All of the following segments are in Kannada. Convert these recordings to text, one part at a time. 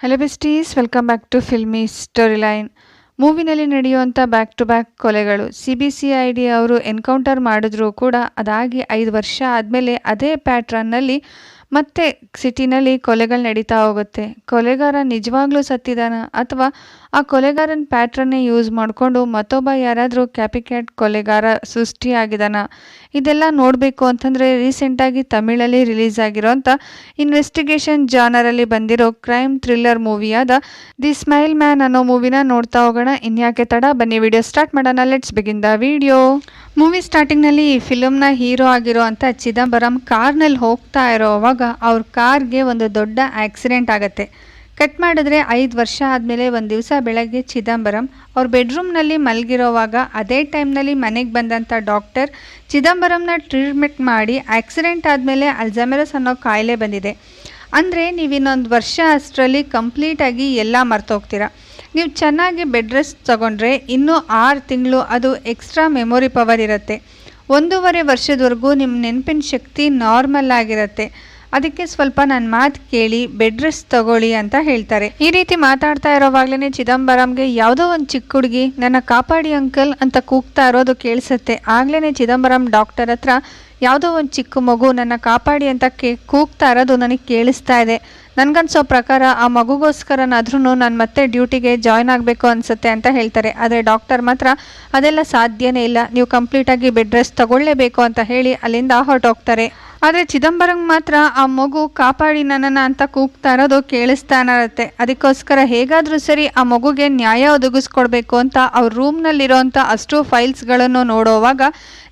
Hello besties welcome back to filmy story line ಮೂವಿನಲ್ಲಿ ನಡೆಯುವಂಥ back to back ಕೊಲೆಗಳು. C B C I D ಅವರು ಎನ್ಕೌಂಟರ್ ಮಾಡಿದ್ರೂ ಕೂಡ. ಅದಾಗಿ ಐದು ವರ್ಷ ಆದಮೇಲೆ ಅದೇ ಪ್ಯಾಟ್ರನ್ನಲ್ಲಿ ಮತ್ತೆ ಸಿಟಿನಲ್ಲಿ ಕೊಲೆಗಳು ನಡೀತಾ ಹೋಗುತ್ತೆ. ಕೊಲೆಗಾರ ನಿಜವಾಗ್ಲೂ ಸತ್ತಿದಾನ ಅಥವಾ ಆ ಕೊಲೆಗಾರನ ಪ್ಯಾಟ್ರನ್ನೇ ಯೂಸ್ ಮಾಡಿಕೊಂಡು ಮತ್ತೊಬ್ಬ ಯಾರಾದರೂ ಕ್ಯಾಪಿಕ್ಯಾಟ್ ಕೊಲೆಗಾರ ಸೃಷ್ಟಿಯಾಗಿದ್ದಾನ. ಇದೆಲ್ಲ ನೋಡಬೇಕು ಅಂತಂದರೆ ರೀಸೆಂಟಾಗಿ ತಮಿಳಲ್ಲಿ ರಿಲೀಸ್ ಆಗಿರೋಂಥ ಇನ್ವೆಸ್ಟಿಗೇಷನ್ ಜಾನರಲ್ಲಿ ಬಂದಿರೋ ಕ್ರೈಮ್ ಥ್ರಿಲ್ಲರ್ ಮೂವಿಯಾದ ದಿ ಸ್ಮೈಲ್ ಮ್ಯಾನ್ ಅನ್ನೋ ಮೂವಿನ ನೋಡ್ತಾ ಹೋಗೋಣ. ಇನ್ಯಾಕೆ ತಡ? ಬನ್ನಿ ವಿಡಿಯೋ ಸ್ಟಾರ್ಟ್ ಮಾಡೋಣ. Let's begin the video. Movie ಸ್ಟಾರ್ಟಿಂಗ್ನಲ್ಲಿ ಈ ಫಿಲಮ್ನ ಹೀರೋ ಆಗಿರೋ ಅಂತ ಚಿದಂಬರಂ ಕಾರ್ನಲ್ಲಿ ಹೋಗ್ತಾ ಇರೋವಾಗ ಅವ್ರ ಕಾರ್ಗೆ ಒಂದು ದೊಡ್ಡ ಆಕ್ಸಿಡೆಂಟ್ ಆಗುತ್ತೆ. ಕಟ್ ಮಾಡಿದ್ರೆ ಐದು ವರ್ಷ ಆದಮೇಲೆ ಒಂದು ದಿವಸ ಬೆಳಗ್ಗೆ ಚಿದಂಬರಂ. ಅವ್ರ ಬೆಡ್ರೂಮ್ನಲ್ಲಿ ಮಲಗಿರೋವಾಗ ಅದೇ ಟೈಮ್ನಲ್ಲಿ ಮನೆಗೆ ಬಂದಂಥ ಡಾಕ್ಟರ್ ಚಿದಂಬರಂನ ಟ್ರೀಟ್ಮೆಂಟ್ ಮಾಡಿ ಆಕ್ಸಿಡೆಂಟ್ ಆದಮೇಲೆ ಅಲ್ಝಮೆರಸ್ ಅನ್ನೋ ಕಾಯಿಲೆ ಬಂದಿದೆ. ಅಂದರೆ ನೀವು ಇನ್ನೊಂದು ವರ್ಷ ಅಷ್ಟರಲ್ಲಿ ಕಂಪ್ಲೀಟಾಗಿ ಎಲ್ಲ ಮರ್ತೋಗ್ತೀರಾ. ನೀವು ಚೆನ್ನಾಗಿ ಬೆಡ್ ರೆಸ್ಟ್ ತೊಗೊಂಡ್ರೆ ಇನ್ನೂ ಆರು ತಿಂಗಳು ಅದು ಎಕ್ಸ್ಟ್ರಾ ಮೆಮೊರಿ ಪವರ್ ಇರುತ್ತೆ. ಒಂದೂವರೆ ವರ್ಷದವರೆಗೂ ನಿಮ್ಮ ನೆನಪಿನ ಶಕ್ತಿ ನಾರ್ಮಲ್ ಆಗಿರುತ್ತೆ. ಅದಕ್ಕೆ ಸ್ವಲ್ಪ ನನ್ನ ಮಾತು ಕೇಳಿ ಬೆಡ್ ರೆಸ್ಟ್ ತಗೊಳ್ಳಿ ಅಂತ ಹೇಳ್ತಾರೆ. ಈ ರೀತಿ ಮಾತಾಡ್ತಾ ಇರೋವಾಗ್ಲೇ ಚಿದಂಬರಂಗೆ ಯಾವುದೋ ಒಂದು ಚಿಕ್ಕ ಹುಡುಗಿ ನನ್ನ ಕಾಪಾಡಿ ಅಂಕಲ್ ಅಂತ ಕೂಗ್ತಾ ಇರೋದು ಕೇಳಿಸುತ್ತೆ. ಆಗ್ಲೇ ಚಿದಂಬರಂ ಡಾಕ್ಟರ್ ಹತ್ರ ಯಾವುದೋ ಒಂದು ಚಿಕ್ಕ ಮಗು ನನ್ನ ಕಾಪಾಡಿ ಅಂತ ಕೇ, ಕೂಗ್ತಾ ಇರೋದು ನನಗೆ ಕೇಳಿಸ್ತಾ ಇದೆ. ನನಗನ್ಸೋ ಪ್ರಕಾರ ಆ ಮಗುಗೋಸ್ಕರನಾದ್ರೂ ನಾನು ಮತ್ತೆ ಡ್ಯೂಟಿಗೆ ಜಾಯ್ನ್ ಆಗಬೇಕು ಅನಿಸುತ್ತೆ ಅಂತ ಹೇಳ್ತಾರೆ. ಆದರೆ ಡಾಕ್ಟರ್ ಮಾತ್ರ ಅದೆಲ್ಲ ಸಾಧ್ಯನೇ ಇಲ್ಲ. ನೀವು ಕಂಪ್ಲೀಟಾಗಿ ಬೆಡ್ ರೆಸ್ಟ್ ತಗೊಳ್ಳೇಬೇಕು ಅಂತ ಹೇಳಿ ಅಲ್ಲಿಂದ ಹೊರಟೋಗ್ತಾರೆ. ಆದರೆ ಚಿದಂಬರಂ ಮಾತ್ರ ಆ ಮಗು ಕಾಪಾಡಿ ನನ್ನನ್ನು ಅಂತ ಕೂಗ್ತಾ ಇರೋದು ಕೇಳಿಸ್ತಾನೆ ಇರುತ್ತೆ. ಅದಕ್ಕೋಸ್ಕರ ಹೇಗಾದರೂ ಸರಿ ಆ ಮಗುಗೆ ನ್ಯಾಯ ಒದಗಿಸ್ಕೊಡ್ಬೇಕು ಅಂತ ಅವ್ರ ರೂಮ್ನಲ್ಲಿರೋಂಥ ಅಷ್ಟು ಫೈಲ್ಸ್ಗಳನ್ನು ನೋಡೋವಾಗ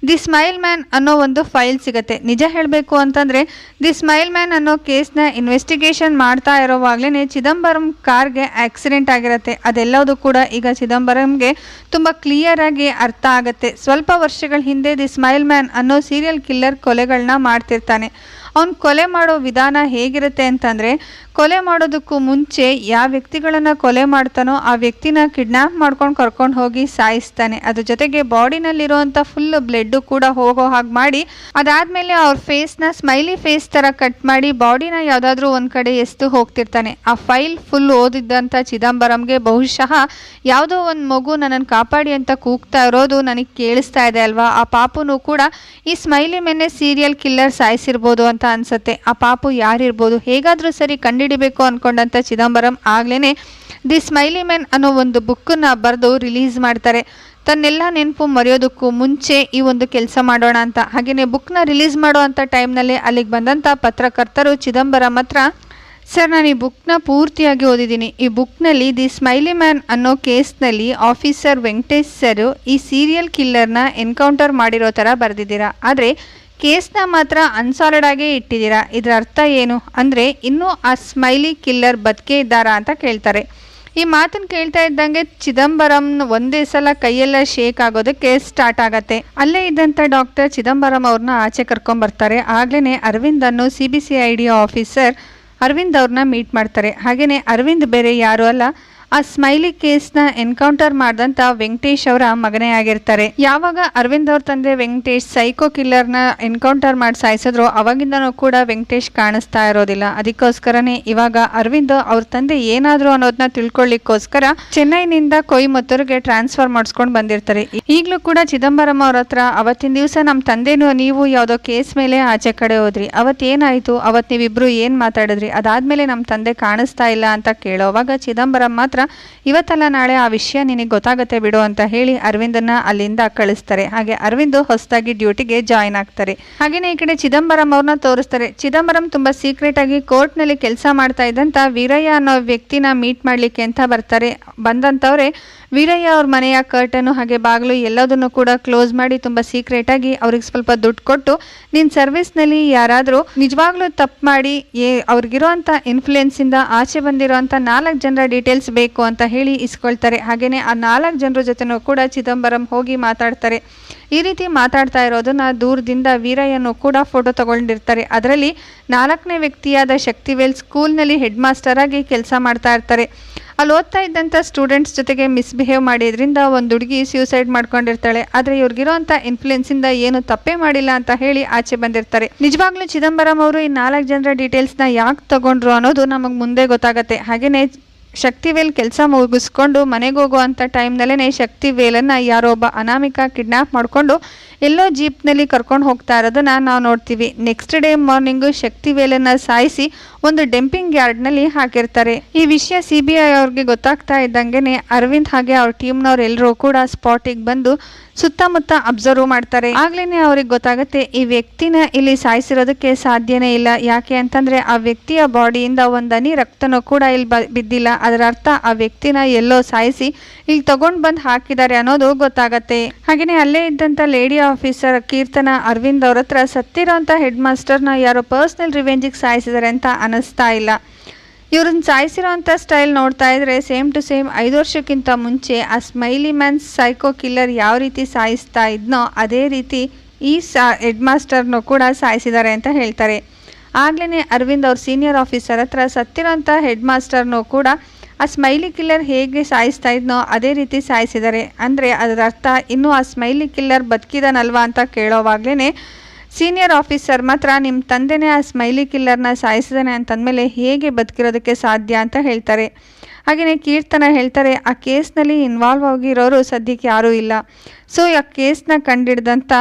ದಿ ಸ್ಮೈಲ್ ಮ್ಯಾನ್ ಅನ್ನೋ ಒಂದು ಫೈಲ್ ಸಿಗುತ್ತೆ. ನಿಜ ಹೇಳಬೇಕು ಅಂತಂದರೆ, ದಿ ಸ್ಮೈಲ್ ಮ್ಯಾನ್ ಅನ್ನೋ ಕೇಸ್ನ ಇನ್ವೆಸ್ಟಿಗೇಷನ್ ಮಾಡ್ತಾ ಇರೋವಾಗಲೇ ಚಿದಂಬರಂ ಕಾರ್ಗೆ ಆಕ್ಸಿಡೆಂಟ್ ಆಗಿರುತ್ತೆ. ಅದೆಲ್ಲವೂ ಕೂಡ ಈಗ ಚಿದಂಬರಂಗೆ ತುಂಬ ಕ್ಲಿಯರಾಗಿ ಅರ್ಥ ಆಗುತ್ತೆ. ಸ್ವಲ್ಪ ವರ್ಷಗಳ ಹಿಂದೆ ದಿ ಸ್ಮೈಲ್ ಮ್ಯಾನ್ ಅನ್ನೋ ಸೀರಿಯಲ್ ಕಿಲ್ಲರ್ ಕೊಲೆಗಳನ್ನ ಮಾಡ್ತಿರ್ತಾನೆ. ಅವ್ನು ಕೊಲೆ ಮಾಡೋ ವಿಧಾನ ಹೇಗಿರುತ್ತೆ ಅಂತಂದರೆ ಕೊಲೆ ಮಾಡೋದಕ್ಕೂ ಮುಂಚೆ ಯಾವ ವ್ಯಕ್ತಿಗಳನ್ನು ಕೊಲೆ ಮಾಡ್ತಾನೋ ಆ ವ್ಯಕ್ತಿನ ಕಿಡ್ನ್ಯಾಪ್ ಮಾಡ್ಕೊಂಡು ಕರ್ಕೊಂಡು ಹೋಗಿ ಸಾಯಿಸ್ತಾನೆ. ಅದ್ರ ಜೊತೆಗೆ ಬಾಡಿನಲ್ಲಿರುವಂಥ ಫುಲ್ ಬ್ಲಡ್ಡು ಕೂಡ ಹೋಗೋ ಹಾಗೆ ಮಾಡಿ, ಅದಾದಮೇಲೆ ಅವ್ರ ಫೇಸ್ನ ಸ್ಮೈಲಿ ಫೇಸ್ ಥರ ಕಟ್ ಮಾಡಿ ಬಾಡಿನ ಯಾವುದಾದ್ರೂ ಒಂದು ಕಡೆ ಎಸ್ತು ಹೋಗ್ತಿರ್ತಾನೆ. ಆ ಫೈಲ್ ಫುಲ್ ಓದಿದ್ದಂಥ ಚಿದಂಬರಂಗೆ ಬಹುಶಃ ಯಾವುದೋ ಒಂದು ಮಗು ನನ್ನನ್ನು ಕಾಪಾಡಿ ಅಂತ ಕೂಗ್ತಾ ಇರೋದು ನನಗೆ ಕೇಳಿಸ್ತಾ ಇದೆ ಅಲ್ವಾ? ಆ ಪಾಪುನು ಕೂಡ ಈ ಸ್ಮೈಲಿ ಮೆನ್ನೆ ಸೀರಿಯಲ್ ಕಿಲ್ಲರ್ ಸಾಯಿಸಿರ್ಬೋದು ಅಂತ ಅನ್ಸುತ್ತೆ. ಆ ಪಾಪು ಯಾರಿರ್ಬೋದು? ಹೇಗಾದರೂ ಸರಿ ಕಂಡುಹಿಡಿಬೇಕು ಅಂದ್ಕೊಂಡಂಥ ಚಿದಂಬರಂ ಆಗ್ಲೇ ದಿ ಸ್ಮೈಲಿ ಮ್ಯಾನ್ ಅನ್ನೋ ಒಂದು ಬುಕ್ಕನ್ನ ಬರೆದು ರಿಲೀಸ್ ಮಾಡ್ತಾರೆ. ತನ್ನೆಲ್ಲ ನೆನಪು ಮರೆಯೋದಕ್ಕೂ ಮುಂಚೆ ಈ ಒಂದು ಕೆಲಸ ಮಾಡೋಣ ಅಂತ. ಹಾಗೆಯೇ ಬುಕ್ನ ರಿಲೀಸ್ ಮಾಡೋ ಅಂಥ ಟೈಮ್ನಲ್ಲೇ ಅಲ್ಲಿಗೆ ಬಂದಂಥ ಪತ್ರಕರ್ತರು ಚಿದಂಬರಂ ಹತ್ರ, ಸರ್, ನಾನು ಈ ಬುಕ್ನ ಪೂರ್ತಿಯಾಗಿ ಓದಿದ್ದೀನಿ. ಈ ಬುಕ್ನಲ್ಲಿ ದಿ ಸ್ಮೈಲಿ ಮ್ಯಾನ್ ಅನ್ನೋ ಕೇಸ್ನಲ್ಲಿ ಆಫೀಸರ್ ವೆಂಕಟೇಶ್ ಸರ್ ಈ ಸೀರಿಯಲ್ ಕಿಲ್ಲರ್ನ ಎನ್ಕೌಂಟರ್ ಮಾಡಿರೋ ಥರ ಬರೆದಿದ್ದೀರಾ. ಆದರೆ ಕೇಸ್ನ ಮಾತ್ರ ಅನ್ಸಾಲಿಡ್ ಆಗೇ ಇಟ್ಟಿದ್ದೀರಾ? ಇದರ ಅರ್ಥ ಏನು? ಅಂದರೆ ಇನ್ನೂ ಆ ಸ್ಮೈಲಿ ಕಿಲ್ಲರ್ ಬದುಕೇ ಇದ್ದಾರಾ ಅಂತ ಕೇಳ್ತಾರೆ. ಈ ಮಾತನ್ನು ಕೇಳ್ತಾ ಇದ್ದಂಗೆ ಚಿದಂಬರಂ ಒಂದೇ ಸಲ ಕೈಯೆಲ್ಲ ಶೇಕ್ ಆಗೋದಕ್ಕೆ ಸ್ಟಾರ್ಟ್ ಆಗತ್ತೆ. ಅಲ್ಲೇ ಇದ್ದಂಥ ಡಾಕ್ಟರ್ ಚಿದಂಬರಂ ಅವ್ರನ್ನ ಆಚೆ ಕರ್ಕೊಂಬರ್ತಾರೆ ಆಗ್ಲೇ ಅರವಿಂದ್ ಅನ್ನೋ C B C I D officer Arvind ಅವ್ರನ್ನ ಮೀಟ್ ಮಾಡ್ತಾರೆ. ಹಾಗೆಯೇ ಅರವಿಂದ್ ಬೇರೆ ಯಾರು ಅಲ್ಲ. ಆ ಸ್ಮೈಲಿ ಕೇಸ್ನ ಎನ್ಕೌಂಟರ್ ಮಾಡಿದಂಥ ವೆಂಕಟೇಶ್ ಅವರ ಮಗನೇ ಆಗಿರ್ತಾರೆ. ಯಾವಾಗ ಅರವಿಂದ್ ಅವ್ರ ತಂದೆ ವೆಂಕಟೇಶ್ ಸೈಕೋ ಕಿಲ್ಲರ್ನ ಎನ್ಕೌಂಟರ್ ಮಾಡಿ ಸಾಯಿಸಿದ್ರು ಅವಾಗಿಂದನೂ ಕೂಡ ವೆಂಕಟೇಶ್ ಕಾಣಿಸ್ತಾ ಇರೋದಿಲ್ಲ. ಅದಕ್ಕೋಸ್ಕರನೇ ಇವಾಗ ಅರವಿಂದ್ ಅವ್ರ ತಂದೆ ಏನಾದ್ರು ಅನ್ನೋದನ್ನ ತಿಳ್ಕೊಳ್ಳಿಕ್ಕೋಸ್ಕರ ಚೆನ್ನೈನಿಂದ ಕೊಯಮತ್ತೂರಿಗೆ ಟ್ರಾನ್ಸ್ಫರ್ ಮಾಡಿಸ್ಕೊಂಡು ಬಂದಿರ್ತಾರೆ. ಈಗಲೂ ಕೂಡ ಚಿದಂಬರಂ ಅವ್ರ ಹತ್ರ ಅವತ್ತಿನ ದಿವಸ ನಮ್ಮ ತಂದೆನೂ ನೀವು ಯಾವುದೋ ಕೇಸ್ ಮೇಲೆ ಆಚೆ ಕಡೆ ಹೋದ್ರಿ. ಅವತ್ತೇನಾಯಿತು ಅವತ್ತು ನೀವಿಬ್ರು ಏನು ಮಾತಾಡಿದ್ರಿ? ಅದಾದಮೇಲೆ ನಮ್ಮ ತಂದೆ ಕಾಣಿಸ್ತಾ ಇಲ್ಲ ಅಂತ ಕೇಳೋವಾಗ ಚಿದಂಬರಂ ಮಾತ್ರ ಇವತ್ತಲ್ಲ ನಾಳೆ ಆ ವಿಷಯ ನಿನಗೆ ಗೊತ್ತಾಗತ್ತೆ ಬಿಡು ಅಂತ ಹೇಳಿ ಅರವಿಂದನ್ನ ಅಲ್ಲಿಂದ ಕಳಿಸ್ತಾರೆ. ಹಾಗೆ ಅರವಿಂದ್ ಹೊಸದಾಗಿ ಡ್ಯೂಟಿಗೆ ಜಾಯ್ನ್ ಆಗ್ತಾರೆ. ಹಾಗೆಯೇ ಈ ಕಡೆ ಚಿದಂಬರಂ ಅವ್ರನ್ನ ತೋರಿಸ್ತಾರೆ. ಚಿದಂಬರಂ ತುಂಬ ಸೀಕ್ರೆಟ್ ಆಗಿ ಕೋರ್ಟ್ನಲ್ಲಿ ಕೆಲಸ ಮಾಡ್ತಾ ಇದ್ದಂತ ವೀರಯ್ಯ ಅನ್ನೋ ವ್ಯಕ್ತಿನ ಮೀಟ್ ಮಾಡ್ಲಿಕ್ಕೆ ಅಂತ ಬರ್ತಾರೆ. ಬಂದಂಥವ್ರೆ ವೀರಯ್ಯ ಅವ್ರ ಮನೆಯ ಕರ್ಟನು ಹಾಗೆ ಬಾಗಿಲು ಎಲ್ಲದನ್ನು ಕೂಡ ಕ್ಲೋಸ್ ಮಾಡಿ ತುಂಬ ಸೀಕ್ರೆಟಾಗಿ ಅವ್ರಿಗೆ ಸ್ವಲ್ಪ ದುಡ್ಡು ಕೊಟ್ಟು ನಿನ್ನ ಸರ್ವಿಸ್ನಲ್ಲಿ ಯಾರಾದರೂ ನಿಜವಾಗ್ಲೂ ತಪ್ಪು ಮಾಡಿ ಏ ಅವ್ರಿಗಿರೋಂಥ ಇನ್ಫ್ಲುಯೆನ್ಸಿಂದ ಆಚೆ ಬಂದಿರೋಂಥ ನಾಲ್ಕು ಜನರ ಡೀಟೇಲ್ಸ್ ಬೇಕು ಅಂತ ಹೇಳಿ ಇಸ್ಕೊಳ್ತಾರೆ. ಹಾಗೆಯೇ ಆ ನಾಲ್ಕು ಜನರ ಜೊತೆನೂ ಕೂಡ ಚಿದಂಬರಂ ಹೋಗಿ ಮಾತಾಡ್ತಾರೆ. ಈ ರೀತಿ ಮಾತಾಡ್ತಾ ಇರೋದನ್ನ ದೂರದಿಂದ ವೀರಯ್ಯನು ಕೂಡ ಫೋಟೋ ತಗೊಂಡಿರ್ತಾರೆ. ಅದರಲ್ಲಿ ನಾಲ್ಕನೇ ವ್ಯಕ್ತಿಯಾದ ಶಕ್ತಿವೇಲ್ ಸ್ಕೂಲ್ನಲ್ಲಿ ಹೆಡ್ ಮಾಸ್ಟರ್ ಆಗಿ ಕೆಲಸ ಮಾಡ್ತಾ ಇರ್ತಾರೆ. ಅಲ್ಲಿ ಓದ್ತಾ ಇದ್ದಂಥ ಸ್ಟೂಡೆಂಟ್ಸ್ ಜೊತೆಗೆ ಮಿಸ್ಬಿಹೇವ್ ಮಾಡಿದ್ರಿಂದ ಒಂದು ಹುಡುಗಿ ಸ್ಯೂಸೈಡ್ ಮಾಡ್ಕೊಂಡಿರ್ತಾಳೆ. ಆದರೆ ಇವ್ರಿಗಿರೋಂಥ ಇನ್ಫ್ಲುಯೆನ್ಸಿಂದ ಏನು ತಪ್ಪೇ ಮಾಡಿಲ್ಲ ಅಂತ ಹೇಳಿ ಆಚೆ ಬಂದಿರ್ತಾರೆ. ನಿಜವಾಗ್ಲೂ ಚಿದಂಬರಂ ಅವರು ಈ ನಾಲ್ಕು ಜನರ ಡೀಟೇಲ್ಸ್ನ ಯಾಕೆ ತಗೊಂಡ್ರು ಅನ್ನೋದು ನಮಗೆ ಮುಂದೆ ಗೊತ್ತಾಗತ್ತೆ. ಹಾಗೆಯೇ ಶಕ್ತಿವೇಲ್ ಕೆಲಸ ಮುಗಿಸ್ಕೊಂಡು ಮನೆಗೆ ಹೋಗುವಂಥ ಟೈಮ್ನಲ್ಲೇ ಶಕ್ತಿವೇಲನ್ನು ಯಾರೋ ಒಬ್ಬ ಅನಾಮಿಕ ಕಿಡ್ನಾಪ್ ಮಾಡಿಕೊಂಡು ಎಲ್ಲೋ ಜೀಪ್ನಲ್ಲಿ ಕರ್ಕೊಂಡು ಹೋಗ್ತಾ ಇರೋದನ್ನ ನಾವು ನೋಡ್ತೀವಿ. ನೆಕ್ಸ್ಟ್ ಡೇ ಮಾರ್ನಿಂಗು ಶಕ್ತಿವೇಲನ್ನು ಸಾಯಿಸಿ ಒಂದು ಡಂಪಿಂಗ್ ಯಾರ್ಡ್ನಲ್ಲಿ ಹಾಕಿರ್ತಾರೆ. ಈ ವಿಷಯ ಸಿ ಬಿ ಐ ಅವ್ರಿಗೆ ಗೊತ್ತಾಗ್ತಾ ಇದ್ದಂಗೆ ಅರವಿಂದ್ ಹಾಗೆ ಅವ್ರ ಟೀಮ್ನವ್ರು ಎಲ್ಲರೂ ಕೂಡ ಸ್ಪಾಟಿಗೆ ಬಂದು ಸುತ್ತಮುತ್ತ ಅಬ್ಸರ್ವ್ ಮಾಡ್ತಾರೆ. ಆಗ್ಲೇ ಅವ್ರಿಗೆ ಗೊತ್ತಾಗುತ್ತೆ ಈ ವ್ಯಕ್ತಿನ ಇಲ್ಲಿ ಸಾಯಿಸಿರೋದಕ್ಕೆ ಸಾಧ್ಯನೇ ಇಲ್ಲ. ಯಾಕೆ ಅಂತಂದ್ರೆ ಆ ವ್ಯಕ್ತಿಯ ಬಾಡಿಯಿಂದ ಒಂದು ಅನಿ ರಕ್ತನೂ ಕೂಡ ಇಲ್ಲಿ ಬಿದ್ದಿಲ್ಲ. ಅದರ ಅರ್ಥ ಆ ವ್ಯಕ್ತಿನ ಎಲ್ಲೋ ಸಾಯಿಸಿ ಇಲ್ಲಿ ತಗೊಂಡು ಬಂದು ಹಾಕಿದ್ದಾರೆ ಅನ್ನೋದು ಗೊತ್ತಾಗತ್ತೆ. ಹಾಗೇನೆ ಅಲ್ಲೇ ಇದ್ದಂತ ಲೇಡಿ ಆಫೀಸರ್ ಕೀರ್ತನ ಅರವಿಂದ್ ಅವ್ರ ಹತ್ರ ಸತ್ತಿರೋಂಥ ಹೆಡ್ ಮಾಸ್ಟರ್ನ ಯಾರೋ ಪರ್ಸ್ನಲ್ ರಿವೆಂಜಿಗೆ ಸಾಯಿಸಿದ್ದಾರೆ ಅಂತ ಅನಿಸ್ತಾ ಇಲ್ಲ. ಇವ್ರನ್ನ ಸಾಯಿಸಿರೋಂಥ ಸ್ಟೈಲ್ ನೋಡ್ತಾ ಇದ್ರೆ ಸೇಮ್ ಟು ಸೇಮ್ ಐದು ವರ್ಷಕ್ಕಿಂತ ಮುಂಚೆ ಆ ಸ್ಮೈಲಿ ಮ್ಯಾನ್ ಸೈಕೋ ಕಿಲ್ಲರ್ ಯಾವ ರೀತಿ ಸಾಯಿಸ್ತಾ ಇದ್ನೋ ಅದೇ ರೀತಿ ಈ ಸಾ ಹೆಡ್ ಮಾಸ್ಟರ್ನೂ ಕೂಡ ಸಾಯಿಸಿದ್ದಾರೆ ಅಂತ ಹೇಳ್ತಾರೆ. ಆಗ್ಲೇ ಅರವಿಂದ್ ಅವ್ರ ಸೀನಿಯರ್ ಆಫೀಸರ್ ಹತ್ರ ಸತ್ತಿರೋಂಥ ಹೆಡ್ ಮಾಸ್ಟರ್ನೂ ಕೂಡ ಆ ಸ್ಮೈಲಿ ಕಿಲ್ಲರ್ ಹೇಗೆ ಸಾಯಿಸ್ತಾ ಇದ್ನೋ ಅದೇ ರೀತಿ ಸಾಯಿಸಿದ್ದಾರೆ ಅಂದರೆ ಅದರ ಅರ್ಥ ಇನ್ನೂ ಆ ಸ್ಮೈಲಿ ಕಿಲ್ಲರ್ ಬದುಕಿದನಲ್ವಾ ಅಂತ ಕೇಳೋವಾಗ್ಲೇ ಸೀನಿಯರ್ ಆಫೀಸರ್ ಮಾತ್ರ ನಿಮ್ಮ ತಂದೆನೇ ಆ ಸ್ಮೈಲಿ ಕಿಲ್ಲರ್ನ ಸಾಯಿಸಿದಾನೆ ಅಂತಂದಮೇಲೆ ಹೇಗೆ ಬದುಕಿರೋದಕ್ಕೆ ಸಾಧ್ಯ ಅಂತ ಹೇಳ್ತಾರೆ. ಹಾಗೆಯೇ ಕೀರ್ತನ ಹೇಳ್ತಾರೆ, ಆ ಕೇಸ್ನಲ್ಲಿ ಇನ್ವಾಲ್ವ್ ಆಗಿರೋರು ಸದ್ಯಕ್ಕೆ ಯಾರೂ ಇಲ್ಲ. ಸೊ ಆ ಕೇಸ್ನ ಕಂಡಿಡ್ದಂಥ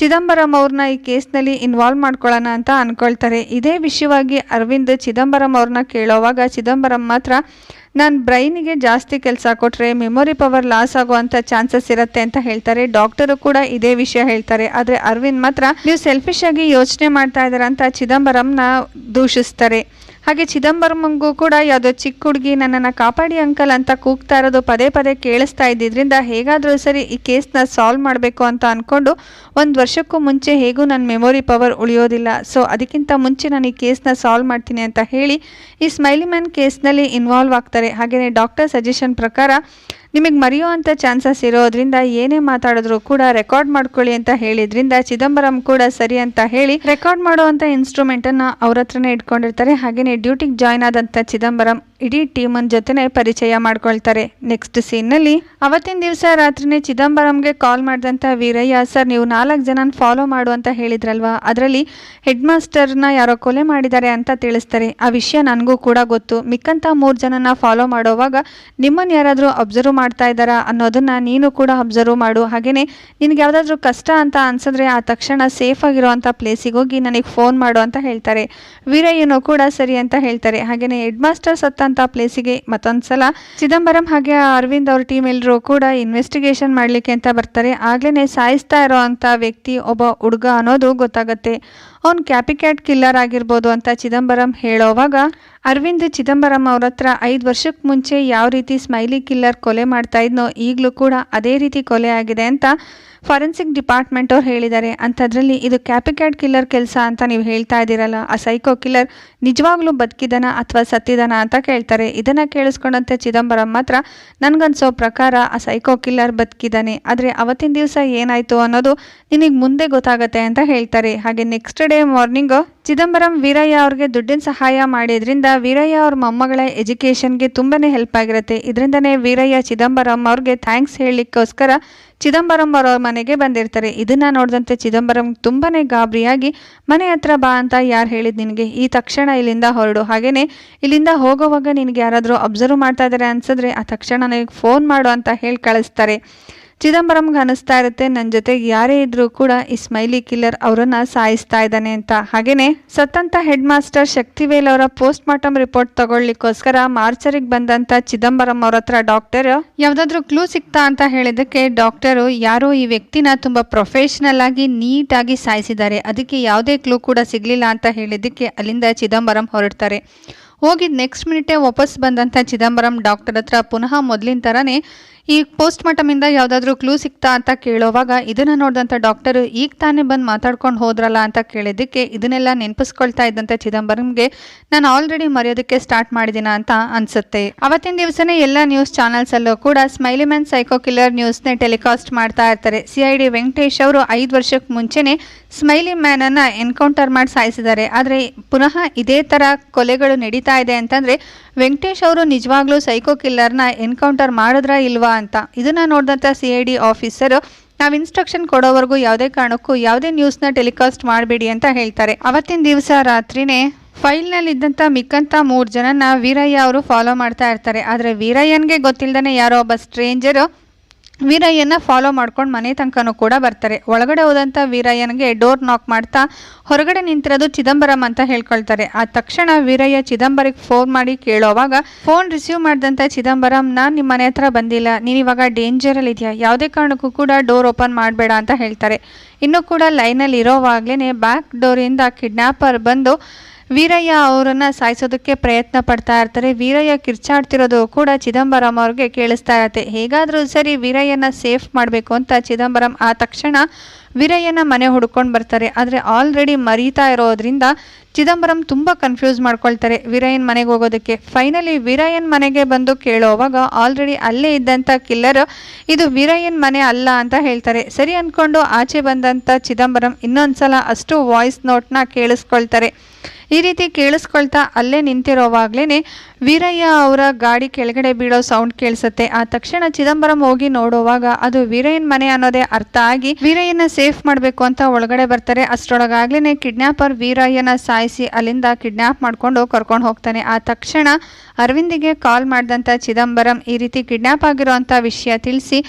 ಚಿದಂಬರಂ ಅವ್ರನ್ನ ಈ ಕೇಸ್ನಲ್ಲಿ ಇನ್ವಾಲ್ವ್ ಮಾಡ್ಕೊಳ್ಳೋಣ ಅಂತ ಅಂದ್ಕೊಳ್ತಾರೆ ಇದೇ ವಿಷಯವಾಗಿ ಅರವಿಂದ್ ಚಿದಂಬರಂ ಅವ್ರನ್ನ ಕೇಳೋವಾಗ ಚಿದಂಬರಂ ಮಾತ್ರ, ನಾನು ಬ್ರೈನಿಗೆ ಜಾಸ್ತಿ ಕೆಲಸ ಕೊಟ್ಟರೆ ಮೆಮೊರಿ ಪವರ್ ಲಾಸ್ ಆಗುವಂಥ ಚಾನ್ಸಸ್ ಇರುತ್ತೆ ಅಂತ ಹೇಳ್ತಾರೆ. ಡಾಕ್ಟರು ಕೂಡ ಇದೇ ವಿಷಯ ಹೇಳ್ತಾರೆ. ಆದರೆ ಅರವಿಂದ್ ಮಾತ್ರ, ನೀವು ಸೆಲ್ಫಿಶ್ ಆಗಿ ಯೋಚನೆ ಮಾಡ್ತಾ ಇದ್ದಾರೆ ಅಂತ ಚಿದಂಬರಂನ ದೂಷಿಸ್ತಾರೆ. ಹಾಗೆ ಚಿದಂಬರಂಗೂ ಕೂಡ ಯಾವುದೋ ಚಿಕ್ಕ ಹುಡುಗಿ ನನ್ನನ್ನು ಕಾಪಾಡಿ ಅಂಕಲ್ ಅಂತ ಕೂಗ್ತಾ ಇರೋದು ಪದೇ ಪದೇ ಕೇಳಿಸ್ತಾ ಇದ್ದಿದ್ರಿಂದ ಹೇಗಾದರೂ ಸರಿ ಈ ಕೇಸ್ನ ಸಾಲ್ವ್ ಮಾಡಬೇಕು ಅಂತ ಅಂದ್ಕೊಂಡು ಒಂದು ವರ್ಷಕ್ಕೂ ಮುಂಚೆ ಹೇಗೂ ನನ್ನ ಮೆಮೊರಿ ಪವರ್ ಉಳಿಯೋದಿಲ್ಲ. ಸೊ ಅದಕ್ಕಿಂತ ಮುಂಚೆ ನಾನು ಈ ಕೇಸ್ನ ಸಾಲ್ವ್ ಮಾಡ್ತೀನಿ ಅಂತ ಹೇಳಿ ಈ ಸ್ಮೈಲಿ ಮ್ಯಾನ್ ಕೇಸ್ನಲ್ಲಿ ಇನ್ವಾಲ್ವ್ ಆಗ್ತಾರೆ. ಹಾಗೆಯೇ ಡಾಕ್ಟರ್ ಸಜೆಷನ್ ಪ್ರಕಾರ ನಿಮಗೆ ಮರೆಯುವಂಥ ಚಾನ್ಸಸ್ ಇರೋದ್ರಿಂದ ಏನೇ ಮಾತಾಡಿದ್ರು ಕೂಡ ರೆಕಾರ್ಡ್ ಮಾಡ್ಕೊಳ್ಳಿ ಅಂತ ಹೇಳಿದ್ರಿಂದ ಚಿದಂಬರಂ ಕೂಡ ಸರಿ ಅಂತ ಹೇಳಿ ರೆಕಾರ್ಡ್ ಮಾಡುವಂಥ ಇನ್ಸ್ಟ್ರೂಮೆಂಟನ್ನು ಅವ್ರ ಹತ್ರನೇ ಇಟ್ಕೊಂಡಿರ್ತಾರೆ. ಹಾಗೆಯೇ ಡ್ಯೂಟಿಗೆ ಜಾಯ್ನ್ ಆದಂಥ ಚಿದಂಬರಂ ಇಡೀ ಟೀಮನ್ ಜೊತೆನೆ ಪರಿಚಯ ಮಾಡ್ಕೊಳ್ತಾರೆ. ನೆಕ್ಸ್ಟ್ ಸೀನ್ನಲ್ಲಿ ಅವತ್ತಿನ ದಿವಸ ರಾತ್ರಿನೇ ಚಿದಂಬರಂಗೆ ಕಾಲ್ ಮಾಡಿದಂಥ ವೀರಯ್ಯ, ಸರ್, ನೀವು ನಾಲ್ಕು ಜನನ ಫಾಲೋ ಮಾಡು ಅಂತ ಹೇಳಿದ್ರಲ್ವಾ? ಅದರಲ್ಲಿ ಹೆಡ್ ಮಾಸ್ಟರ್ನ ಯಾರೋ ಕೊಲೆ ಮಾಡಿದ್ದಾರೆ ಅಂತ ತಿಳಿಸ್ತಾರೆ. ಆ ವಿಷಯ ನನಗೂ ಕೂಡ ಗೊತ್ತು. ಮಿಕ್ಕಂತ ಮೂರು ಜನನ ಫಾಲೋ ಮಾಡೋವಾಗ ನಿಮ್ಮನ್ನು ಯಾರಾದರೂ ಅಬ್ಸರ್ವ್ ಮಾಡ್ತಾ ಇದ್ದಾರಾ ಅನ್ನೋದನ್ನ ನೀನು ಕೂಡ ಅಬ್ಸರ್ವ್ ಮಾಡು. ಹಾಗೆಯೇ ನಿನಗೆ ಯಾವುದಾದ್ರೂ ಕಷ್ಟ ಅಂತ ಅನ್ಸಿದ್ರೆ ಆ ತಕ್ಷಣ ಸೇಫ್ ಆಗಿರುವಂಥ ಪ್ಲೇಸಿಗೆ ಹೋಗಿ ನನಗೆ ಫೋನ್ ಮಾಡು ಅಂತ ಹೇಳ್ತಾರೆ. ವೀರಯ್ಯನೂ ಕೂಡ ಸರಿ ಅಂತ ಹೇಳ್ತಾರೆ. ಹಾಗೆಯೇ ಹೆಡ್ ಮಾಸ್ಟರ್ ಸತ್ತಂಥ ಪ್ಲೇಸಿಗೆ ಮತ್ತೊಂದು ಸಲ ಚಿದಂಬರಂ ಹಾಗೆ ಅರವಿಂದ್ ಅವ್ರ ಟೀಮ್ ಎಲ್ಲರೂ ಕೂಡ ಇನ್ವೆಸ್ಟಿಗೇಷನ್ ಮಾಡಲಿಕ್ಕೆ ಅಂತ ಬರ್ತಾರೆ. ಆಗ್ಲೇ ಸಾಯಿಸ್ತಾ ಇರೋ ಅಂಥ ವ್ಯಕ್ತಿ, ಒಬ್ಬ ಹುಡುಗ ಅನ್ನೋದು ಗೊತ್ತಾಗುತ್ತೆ. ಅವ್ನು ಕ್ಯಾಪಿಕ್ಯಾಟ್ ಕಿಲ್ಲರ್ ಆಗಿರ್ಬೋದು ಅಂತ ಚಿದಂಬರಂ ಹೇಳೋವಾಗ, ಅರವಿಂದ್ ಚಿದಂಬರಂ ಅವ್ರ ಹತ್ರ ಐದು ವರ್ಷಕ್ಕೆ ಮುಂಚೆ ಯಾವ ರೀತಿ ಸ್ಮೈಲಿ ಕಿಲ್ಲರ್ ಕೊಲೆ ಮಾಡ್ತಾ ಇದ್ನೋ ಈಗಲೂ ಕೂಡ ಅದೇ ರೀತಿ ಕೊಲೆ ಆಗಿದೆ ಅಂತ ಫಾರೆನ್ಸಿಕ್ ಡಿಪಾರ್ಟ್ಮೆಂಟ್ ಅವ್ರು ಹೇಳಿದ್ದಾರೆ. ಅಂಥದ್ರಲ್ಲಿ ಇದು ಕ್ಯಾಪಿಕ್ಯಾಟ್ ಕಿಲ್ಲರ್ ಕೆಲಸ ಅಂತ ನೀವು ಹೇಳ್ತಾ ಇದ್ದೀರಲ್ಲ, ಆ ಸೈಕೋ ಕಿಲ್ಲರ್ ನಿಜವಾಗ್ಲೂ ಬದುಕಿದಾನ ಅಥವಾ ಸತ್ತಿದನ ಅಂತ ಕೇಳ್ತಾರೆ. ಇದನ್ನು ಕೇಳಿಸ್ಕೊಂಡಂತೆ ಚಿದಂಬರಂ ಮಾತ್ರ, ನನಗನ್ಸೋ ಪ್ರಕಾರ ಆ ಸೈಕೋ ಕಿಲ್ಲರ್ ಬದುಕಿದ್ದಾನೆ ಆದರೆ ಅವತ್ತಿನ ದಿವಸ ಏನಾಯಿತು ಅನ್ನೋದು ನಿನಗೆ ಮುಂದೆ ಗೊತ್ತಾಗತ್ತೆ ಅಂತ ಹೇಳ್ತಾರೆ. ಹಾಗೆ next day morning. Chidambaram Veeraiah ಅವ್ರಿಗೆ ದುಡ್ಡಿನ ಸಹಾಯ ಮಾಡಿದ್ರಿಂದ ವೀರಯ್ಯ ಅವ್ರ ಮೊಮ್ಮಗಳ ಎಜುಕೇಷನ್ಗೆ ತುಂಬಾ ಹೆಲ್ಪ್ ಆಗಿರುತ್ತೆ. ಇದರಿಂದನೇ ವೀರಯ್ಯ, ಚಿದಂಬರಂ ಅವ್ರಿಗೆ ಥ್ಯಾಂಕ್ಸ್ ಹೇಳಲಿಕ್ಕೋಸ್ಕರ ಚಿದಂಬರಂ ಅವರ ಮನೆಗೆ ಬಂದಿರ್ತಾರೆ. ಇದನ್ನ ನೋಡಿದಂತೆ ಚಿದಂಬರಂ ತುಂಬಾನೇ ಗಾಬರಿಯಾಗಿ, ಮನೆ ಹತ್ರ ಬಾ ಅಂತ ಯಾರು ಹೇಳಿದ್ ನಿನಗೆ? ಈ ತಕ್ಷಣ ಇಲ್ಲಿಂದ ಹೊರಡು. ಹಾಗೆಯೇ ಇಲ್ಲಿಂದ ಹೋಗೋವಾಗ ನಿನಗೆ ಯಾರಾದರೂ ಅಬ್ಸರ್ವ್ ಮಾಡ್ತಾ ಇದ್ದಾರೆ ಅನ್ಸಿದ್ರೆ ಆ ತಕ್ಷಣ ನನಗೆ ಫೋನ್ ಮಾಡು ಅಂತ ಹೇಳಿ ಕಳಿಸ್ತಾರೆ. ಚಿದಂಬರಂಗೆ ಅನಿಸ್ತಾ ಇರುತ್ತೆ. ನನ್ನ ಜೊತೆಗೆ ಯಾರೇ ಇದ್ರೂ ಕೂಡ ಈ ಸ್ಮೈಲಿ ಕಿಲ್ಲರ್ ಅವರನ್ನ ಸಾಯಿಸ್ತಾ ಇದ್ದಾನೆ ಅಂತ. ಹಾಗೇನೆ ಸತ್ತಂತ ಹೆಡ್ ಮಾಸ್ಟರ್ ಶಕ್ತಿವೇಲ್ ಅವರ ಪೋಸ್ಟ್ ಮಾರ್ಟಮ್ ರಿಪೋರ್ಟ್ ತಗೊಳ್ಳಿಕ್ಕೋಸ್ಕರ ಮಾರ್ಚರಿಗೆ ಬಂದಂತ ಚಿದಂಬರಂ ಅವ್ರ ಹತ್ರ ಡಾಕ್ಟರ್ ಯಾವ್ದಾದ್ರು ಕ್ಲೂ ಸಿಗ್ತಾ ಅಂತ ಹೇಳಿದಕ್ಕೆ ಡಾಕ್ಟರು ಯಾರೋ ಈ ವ್ಯಕ್ತಿನ ತುಂಬಾ ಪ್ರೊಫೆಷನಲ್ ಆಗಿ ನೀಟಾಗಿ ಸಾಯಿಸಿದ್ದಾರೆ. ಅದಕ್ಕೆ ಯಾವುದೇ ಕ್ಲೂ ಕೂಡ ಸಿಗ್ಲಿಲ್ಲ ಅಂತ ಹೇಳಿದ್ದಕ್ಕೆ ಅಲ್ಲಿಂದ ಚಿದಂಬರಂ ಹೊರಡ್ತಾರೆ. ಹೋಗಿದ್ ನೆಕ್ಸ್ಟ್ ಮಿನಿಟೇ ವಾಪಸ್ ಬಂದಂಥ ಚಿದಂಬರಂ ಡಾಕ್ಟರ್ ಹತ್ರ ಪುನಃ ಮೊದಲಿನ ಥರನೇ ಈ ಪೋಸ್ಟ್ ಮಾರ್ಟಮಿಂದ ಯಾವುದಾದ್ರೂ ಕ್ಲೂ ಸಿಗ್ತಾ ಅಂತ ಕೇಳೋವಾಗ, ಇದನ್ನ ನೋಡಿದಂಥ ಡಾಕ್ಟರು ಈಗ ತಾನೇ ಬಂದು ಮಾತಾಡ್ಕೊಂಡು ಹೋದ್ರಲ್ಲ ಅಂತ ಕೇಳಿದ್ದಕ್ಕೆ ಇದನ್ನೆಲ್ಲ ನೆನಪಿಸ್ಕೊಳ್ತಾ ಇದ್ದಂತೆ ಚಿದಂಬರಂಗೆ, ನಾನು ಆಲ್ರೆಡಿ ಮರೆಯೋದಕ್ಕೆ ಸ್ಟಾರ್ಟ್ ಮಾಡಿದಿನ ಅಂತ ಅನ್ಸುತ್ತೆ. ಅವತ್ತಿನ ದಿವಸನೇ ಎಲ್ಲ ನ್ಯೂಸ್ ಚಾನಲ್ಸಲ್ಲೂ ಕೂಡ ಸ್ಮೈಲಿ ಮ್ಯಾನ್ ಸೈಕೋ ಕಿಲ್ಲರ್ ನ್ಯೂಸ್ನೇ ಟೆಲಿಕಾಸ್ಟ್ ಮಾಡ್ತಾ ಇರ್ತಾರೆ. ಸಿ ಡಿ ವೆಂಕಟೇಶ್ ಅವರು ಐದು ವರ್ಷಕ್ಕೆ ಮುಂಚೆನೆ ಸ್ಮೈಲಿ ಮ್ಯಾನನ್ನು ಎನ್ಕೌಂಟರ್ ಮಾಡಿ ಸಾಯಿಸಿದ್ದಾರೆ. ಆದರೆ ಪುನಃ ಇದೇ ಥರ ಕೊಲೆಗಳು ನಡೀತಾ ಇದೆ ಅಂತಂದರೆ, ವೆಂಕಟೇಶ್ ಅವರು ನಿಜವಾಗ್ಲೂ ಸೈಕೋ ಕಿಲ್ಲರ್ನ ಎನ್ಕೌಂಟರ್ ಮಾಡಿದ್ರಾ ಇಲ್ವಾ ಅಂತ. ಇದನ್ನು ನೋಡಿದಂಥ ಸಿ ಐ ಡಿ ಆಫೀಸರು ನಾವು ಇನ್ಸ್ಟ್ರಕ್ಷನ್ ಕೊಡೋವರೆಗೂ ಯಾವುದೇ ಕಾರಣಕ್ಕೂ ಯಾವುದೇ ನ್ಯೂಸ್ನ ಟೆಲಿಕಾಸ್ಟ್ ಮಾಡಬೇಡಿ ಅಂತ ಹೇಳ್ತಾರೆ. ಅವತ್ತಿನ ದಿವಸ ರಾತ್ರಿನೇ ಫೈಲ್ನಲ್ಲಿದ್ದಂಥ ಮಿಕ್ಕಂಥ ಮೂರು ಜನನ ವೀರಯ್ಯ ಅವರು ಫಾಲೋ ಮಾಡ್ತಾ ಇರ್ತಾರೆ. ಆದರೆ ವೀರಯ್ಯನಿಗೆ ಗೊತ್ತಿಲ್ಲದೇ ಯಾರೋ ಒಬ್ಬ ಸ್ಟ್ರೇಂಜರು ವೀರಯ್ಯನ ಫಾಲೋ ಮಾಡ್ಕೊಂಡು ಮನೆ ತನಕನೂ ಕೂಡ ಬರ್ತಾರೆ. ಒಳಗಡೆ ಹೋದಂಥ ವೀರಯ್ಯನಿಗೆ ಡೋರ್ ನಾಕ್ ಮಾಡ್ತಾ ಹೊರಗಡೆ ನಿಂತಿರೋದು ಚಿದಂಬರಂ ಅಂತ ಹೇಳ್ಕೊಳ್ತಾರೆ. ಆ ತಕ್ಷಣ ವೀರಯ್ಯ ಚಿದಂಬರಕ್ಕೆ ಫೋನ್ ಮಾಡಿ ಕೇಳೋವಾಗ ಫೋನ್ ರಿಸೀವ್ ಮಾಡಿದಂಥ ಚಿದಂಬರಂ, ನಾನು ನಿಮ್ಮ ಮನೆ ಹತ್ರ ಬಂದಿಲ್ಲ. ನೀನು ಇವಾಗ ಡೇಂಜರಲ್ಲಿ ಇದೆಯಾ? ಯಾವುದೇ ಕಾರಣಕ್ಕೂ ಕೂಡ ಡೋರ್ ಓಪನ್ ಮಾಡಬೇಡ ಅಂತ ಹೇಳ್ತಾರೆ. ಇನ್ನೂ ಕೂಡ ಲೈನಲ್ಲಿ ಇರೋವಾಗಲೇ ಬ್ಯಾಕ್ ಡೋರಿಂದ ಕಿಡ್ನಾಪರ್ ಬಂದು ವೀರಯ್ಯ ಅವರನ್ನು ಸಾಯಿಸೋದಕ್ಕೆ ಪ್ರಯತ್ನ ಪಡ್ತಾ ಇರ್ತಾರೆ. ವೀರಯ್ಯ ಕಿರ್ಚಾಡ್ತಿರೋದು ಕೂಡ ಚಿದಂಬರಂ ಅವ್ರಿಗೆ ಕೇಳಿಸ್ತಾ ಇರತ್ತೆ. ಹೇಗಾದರೂ ಸರಿ ವೀರಯ್ಯನ ಸೇಫ್ ಮಾಡಬೇಕು ಅಂತ ಚಿದಂಬರಂ ಆ ತಕ್ಷಣ ವೀರಯ್ಯನ ಮನೆ ಹುಡ್ಕೊಂಡು ಬರ್ತಾರೆ. ಆದರೆ ಆಲ್ರೆಡಿ ಮರೀತಾ ಇರೋದ್ರಿಂದ ಚಿದಂಬರಂ ತುಂಬ ಕನ್ಫ್ಯೂಸ್ ಮಾಡ್ಕೊಳ್ತಾರೆ. ವೀರಯ್ಯನ್ ಮನೆಗೆ ಹೋಗೋದಕ್ಕೆ. ಫೈನಲಿ ವೀರಯ್ಯನ್ ಮನೆಗೆ ಬಂದು ಕೇಳೋವಾಗ ಆಲ್ರೆಡಿ ಅಲ್ಲೇ ಇದ್ದಂಥ ಕಿಲ್ಲರ್ ಇದು ವೀರಯ್ಯನ್ ಮನೆ ಅಲ್ಲ ಅಂತ ಹೇಳ್ತಾರೆ. ಸರಿ ಅಂದ್ಕೊಂಡು ಆಚೆ ಬಂದಂಥ ಚಿದಂಬರಂ ಇನ್ನೊಂದ್ಸಲ ಅಷ್ಟು ವಾಯ್ಸ್ ನೋಟ್ನ ಕೇಳಿಸ್ಕೊಳ್ತಾರೆ. ಈ ರೀತಿ ಕೇಳಿಸ್ಕೊಳ್ತಾ ಅಲ್ಲೇ ನಿಂತಿರೋವಾಗ್ಲೇ ವೀರಯ್ಯ ಅವರ ಗಾಡಿ ಕೆಳಗಡೆ ಬೀಳೋ ಸೌಂಡ್ ಕೇಳಿಸುತ್ತೆ. ಆ ತಕ್ಷಣ ಚಿದಂಬರಂ ಹೋಗಿ ನೋಡುವಾಗ ಅದು ವೀರಯ್ಯನ ಮನೆ ಅನ್ನೋದೇ ಅರ್ಥ ಆಗಿ ವೀರಯ್ಯನ ಸೇಫ್ ಮಾಡಬೇಕು ಅಂತ ಒಳಗಡೆ ಬರ್ತಾರೆ. ಅಷ್ಟರೊಳಗಾಗ್ಲೇ ಕಿಡ್ನಾಪರ್ ವೀರಯ್ಯನ ಸಾಯಿಸಿ ಅಲ್ಲಿಂದ ಕಿಡ್ನ್ಯಾಪ್ ಮಾಡಿಕೊಂಡು ಕರ್ಕೊಂಡು ಹೋಗ್ತಾನೆ. ಆ ತಕ್ಷಣ ಅರವಿಂದಿಗೆ ಕಾಲ್ ಮಾಡಿದಂಥ ಚಿದಂಬರಂ ಈ ರೀತಿ ಕಿಡ್ನ್ಯಾಪ್ ಆಗಿರೋಂಥ ವಿಷಯ ತಿಳಿಸಿ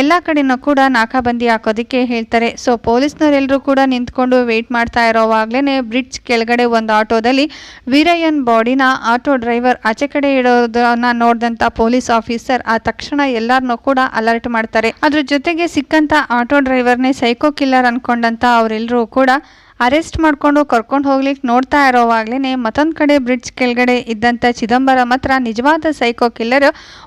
ಎಲ್ಲ ಕಡೆನೂ ಕೂಡ ನಾಕಾಬಂದಿ ಹಾಕೋದಕ್ಕೆ ಹೇಳ್ತಾರೆ. ಸೊ ಪೊಲೀಸ್ನವರೆಲ್ಲರೂ ಕೂಡ ನಿಂತ್ಕೊಂಡು ವೆಯ್ಟ್ ಮಾಡ್ತಾ ಇರೋವಾಗಲೇ ಬ್ರಿಡ್ಜ್ ಕೆಳಗಡೆ ಒಂದು ಆಟೋದಲ್ಲಿ ವೀರಯ್ಯನ್ ಬಾಡಿನ ಆಟೋ ಡ್ರೈವರ್ ಆಚೆ ಕಡೆ ಇಡೋದನ್ನ ನೋಡಿದಂಥ ಪೊಲೀಸ್ ಆಫೀಸರ್ ಆ ತಕ್ಷಣ ಎಲ್ಲರನ್ನೂ ಕೂಡ ಅಲರ್ಟ್ ಮಾಡ್ತಾರೆ. ಅದ್ರ ಜೊತೆಗೆ ಸಿಕ್ಕಂಥ ಆಟೋ ಡ್ರೈವರ್ನೇ ಸೈಕೋ ಕಿಲ್ಲರ್ ಅನ್ಕೊಂಡಂಥ ಅವರೆಲ್ಲರೂ ಕೂಡ ಅರೆಸ್ಟ್ ಮಾಡಿಕೊಂಡು ಕರ್ಕೊಂಡು ಹೋಗ್ಲಿಕ್ಕೆ ನೋಡ್ತಾ ಇರೋವಾಗ್ಲೇ ಮತ್ತೊಂದು ಕಡೆ ಬ್ರಿಡ್ಜ್ ಕೆಳಗಡೆ ಇದ್ದಂಥ ಚಿದಂಬರಂ ಹತ್ರ ನಿಜವಾದ ಸೈಕೋ ಕಿಲ್ಲರ್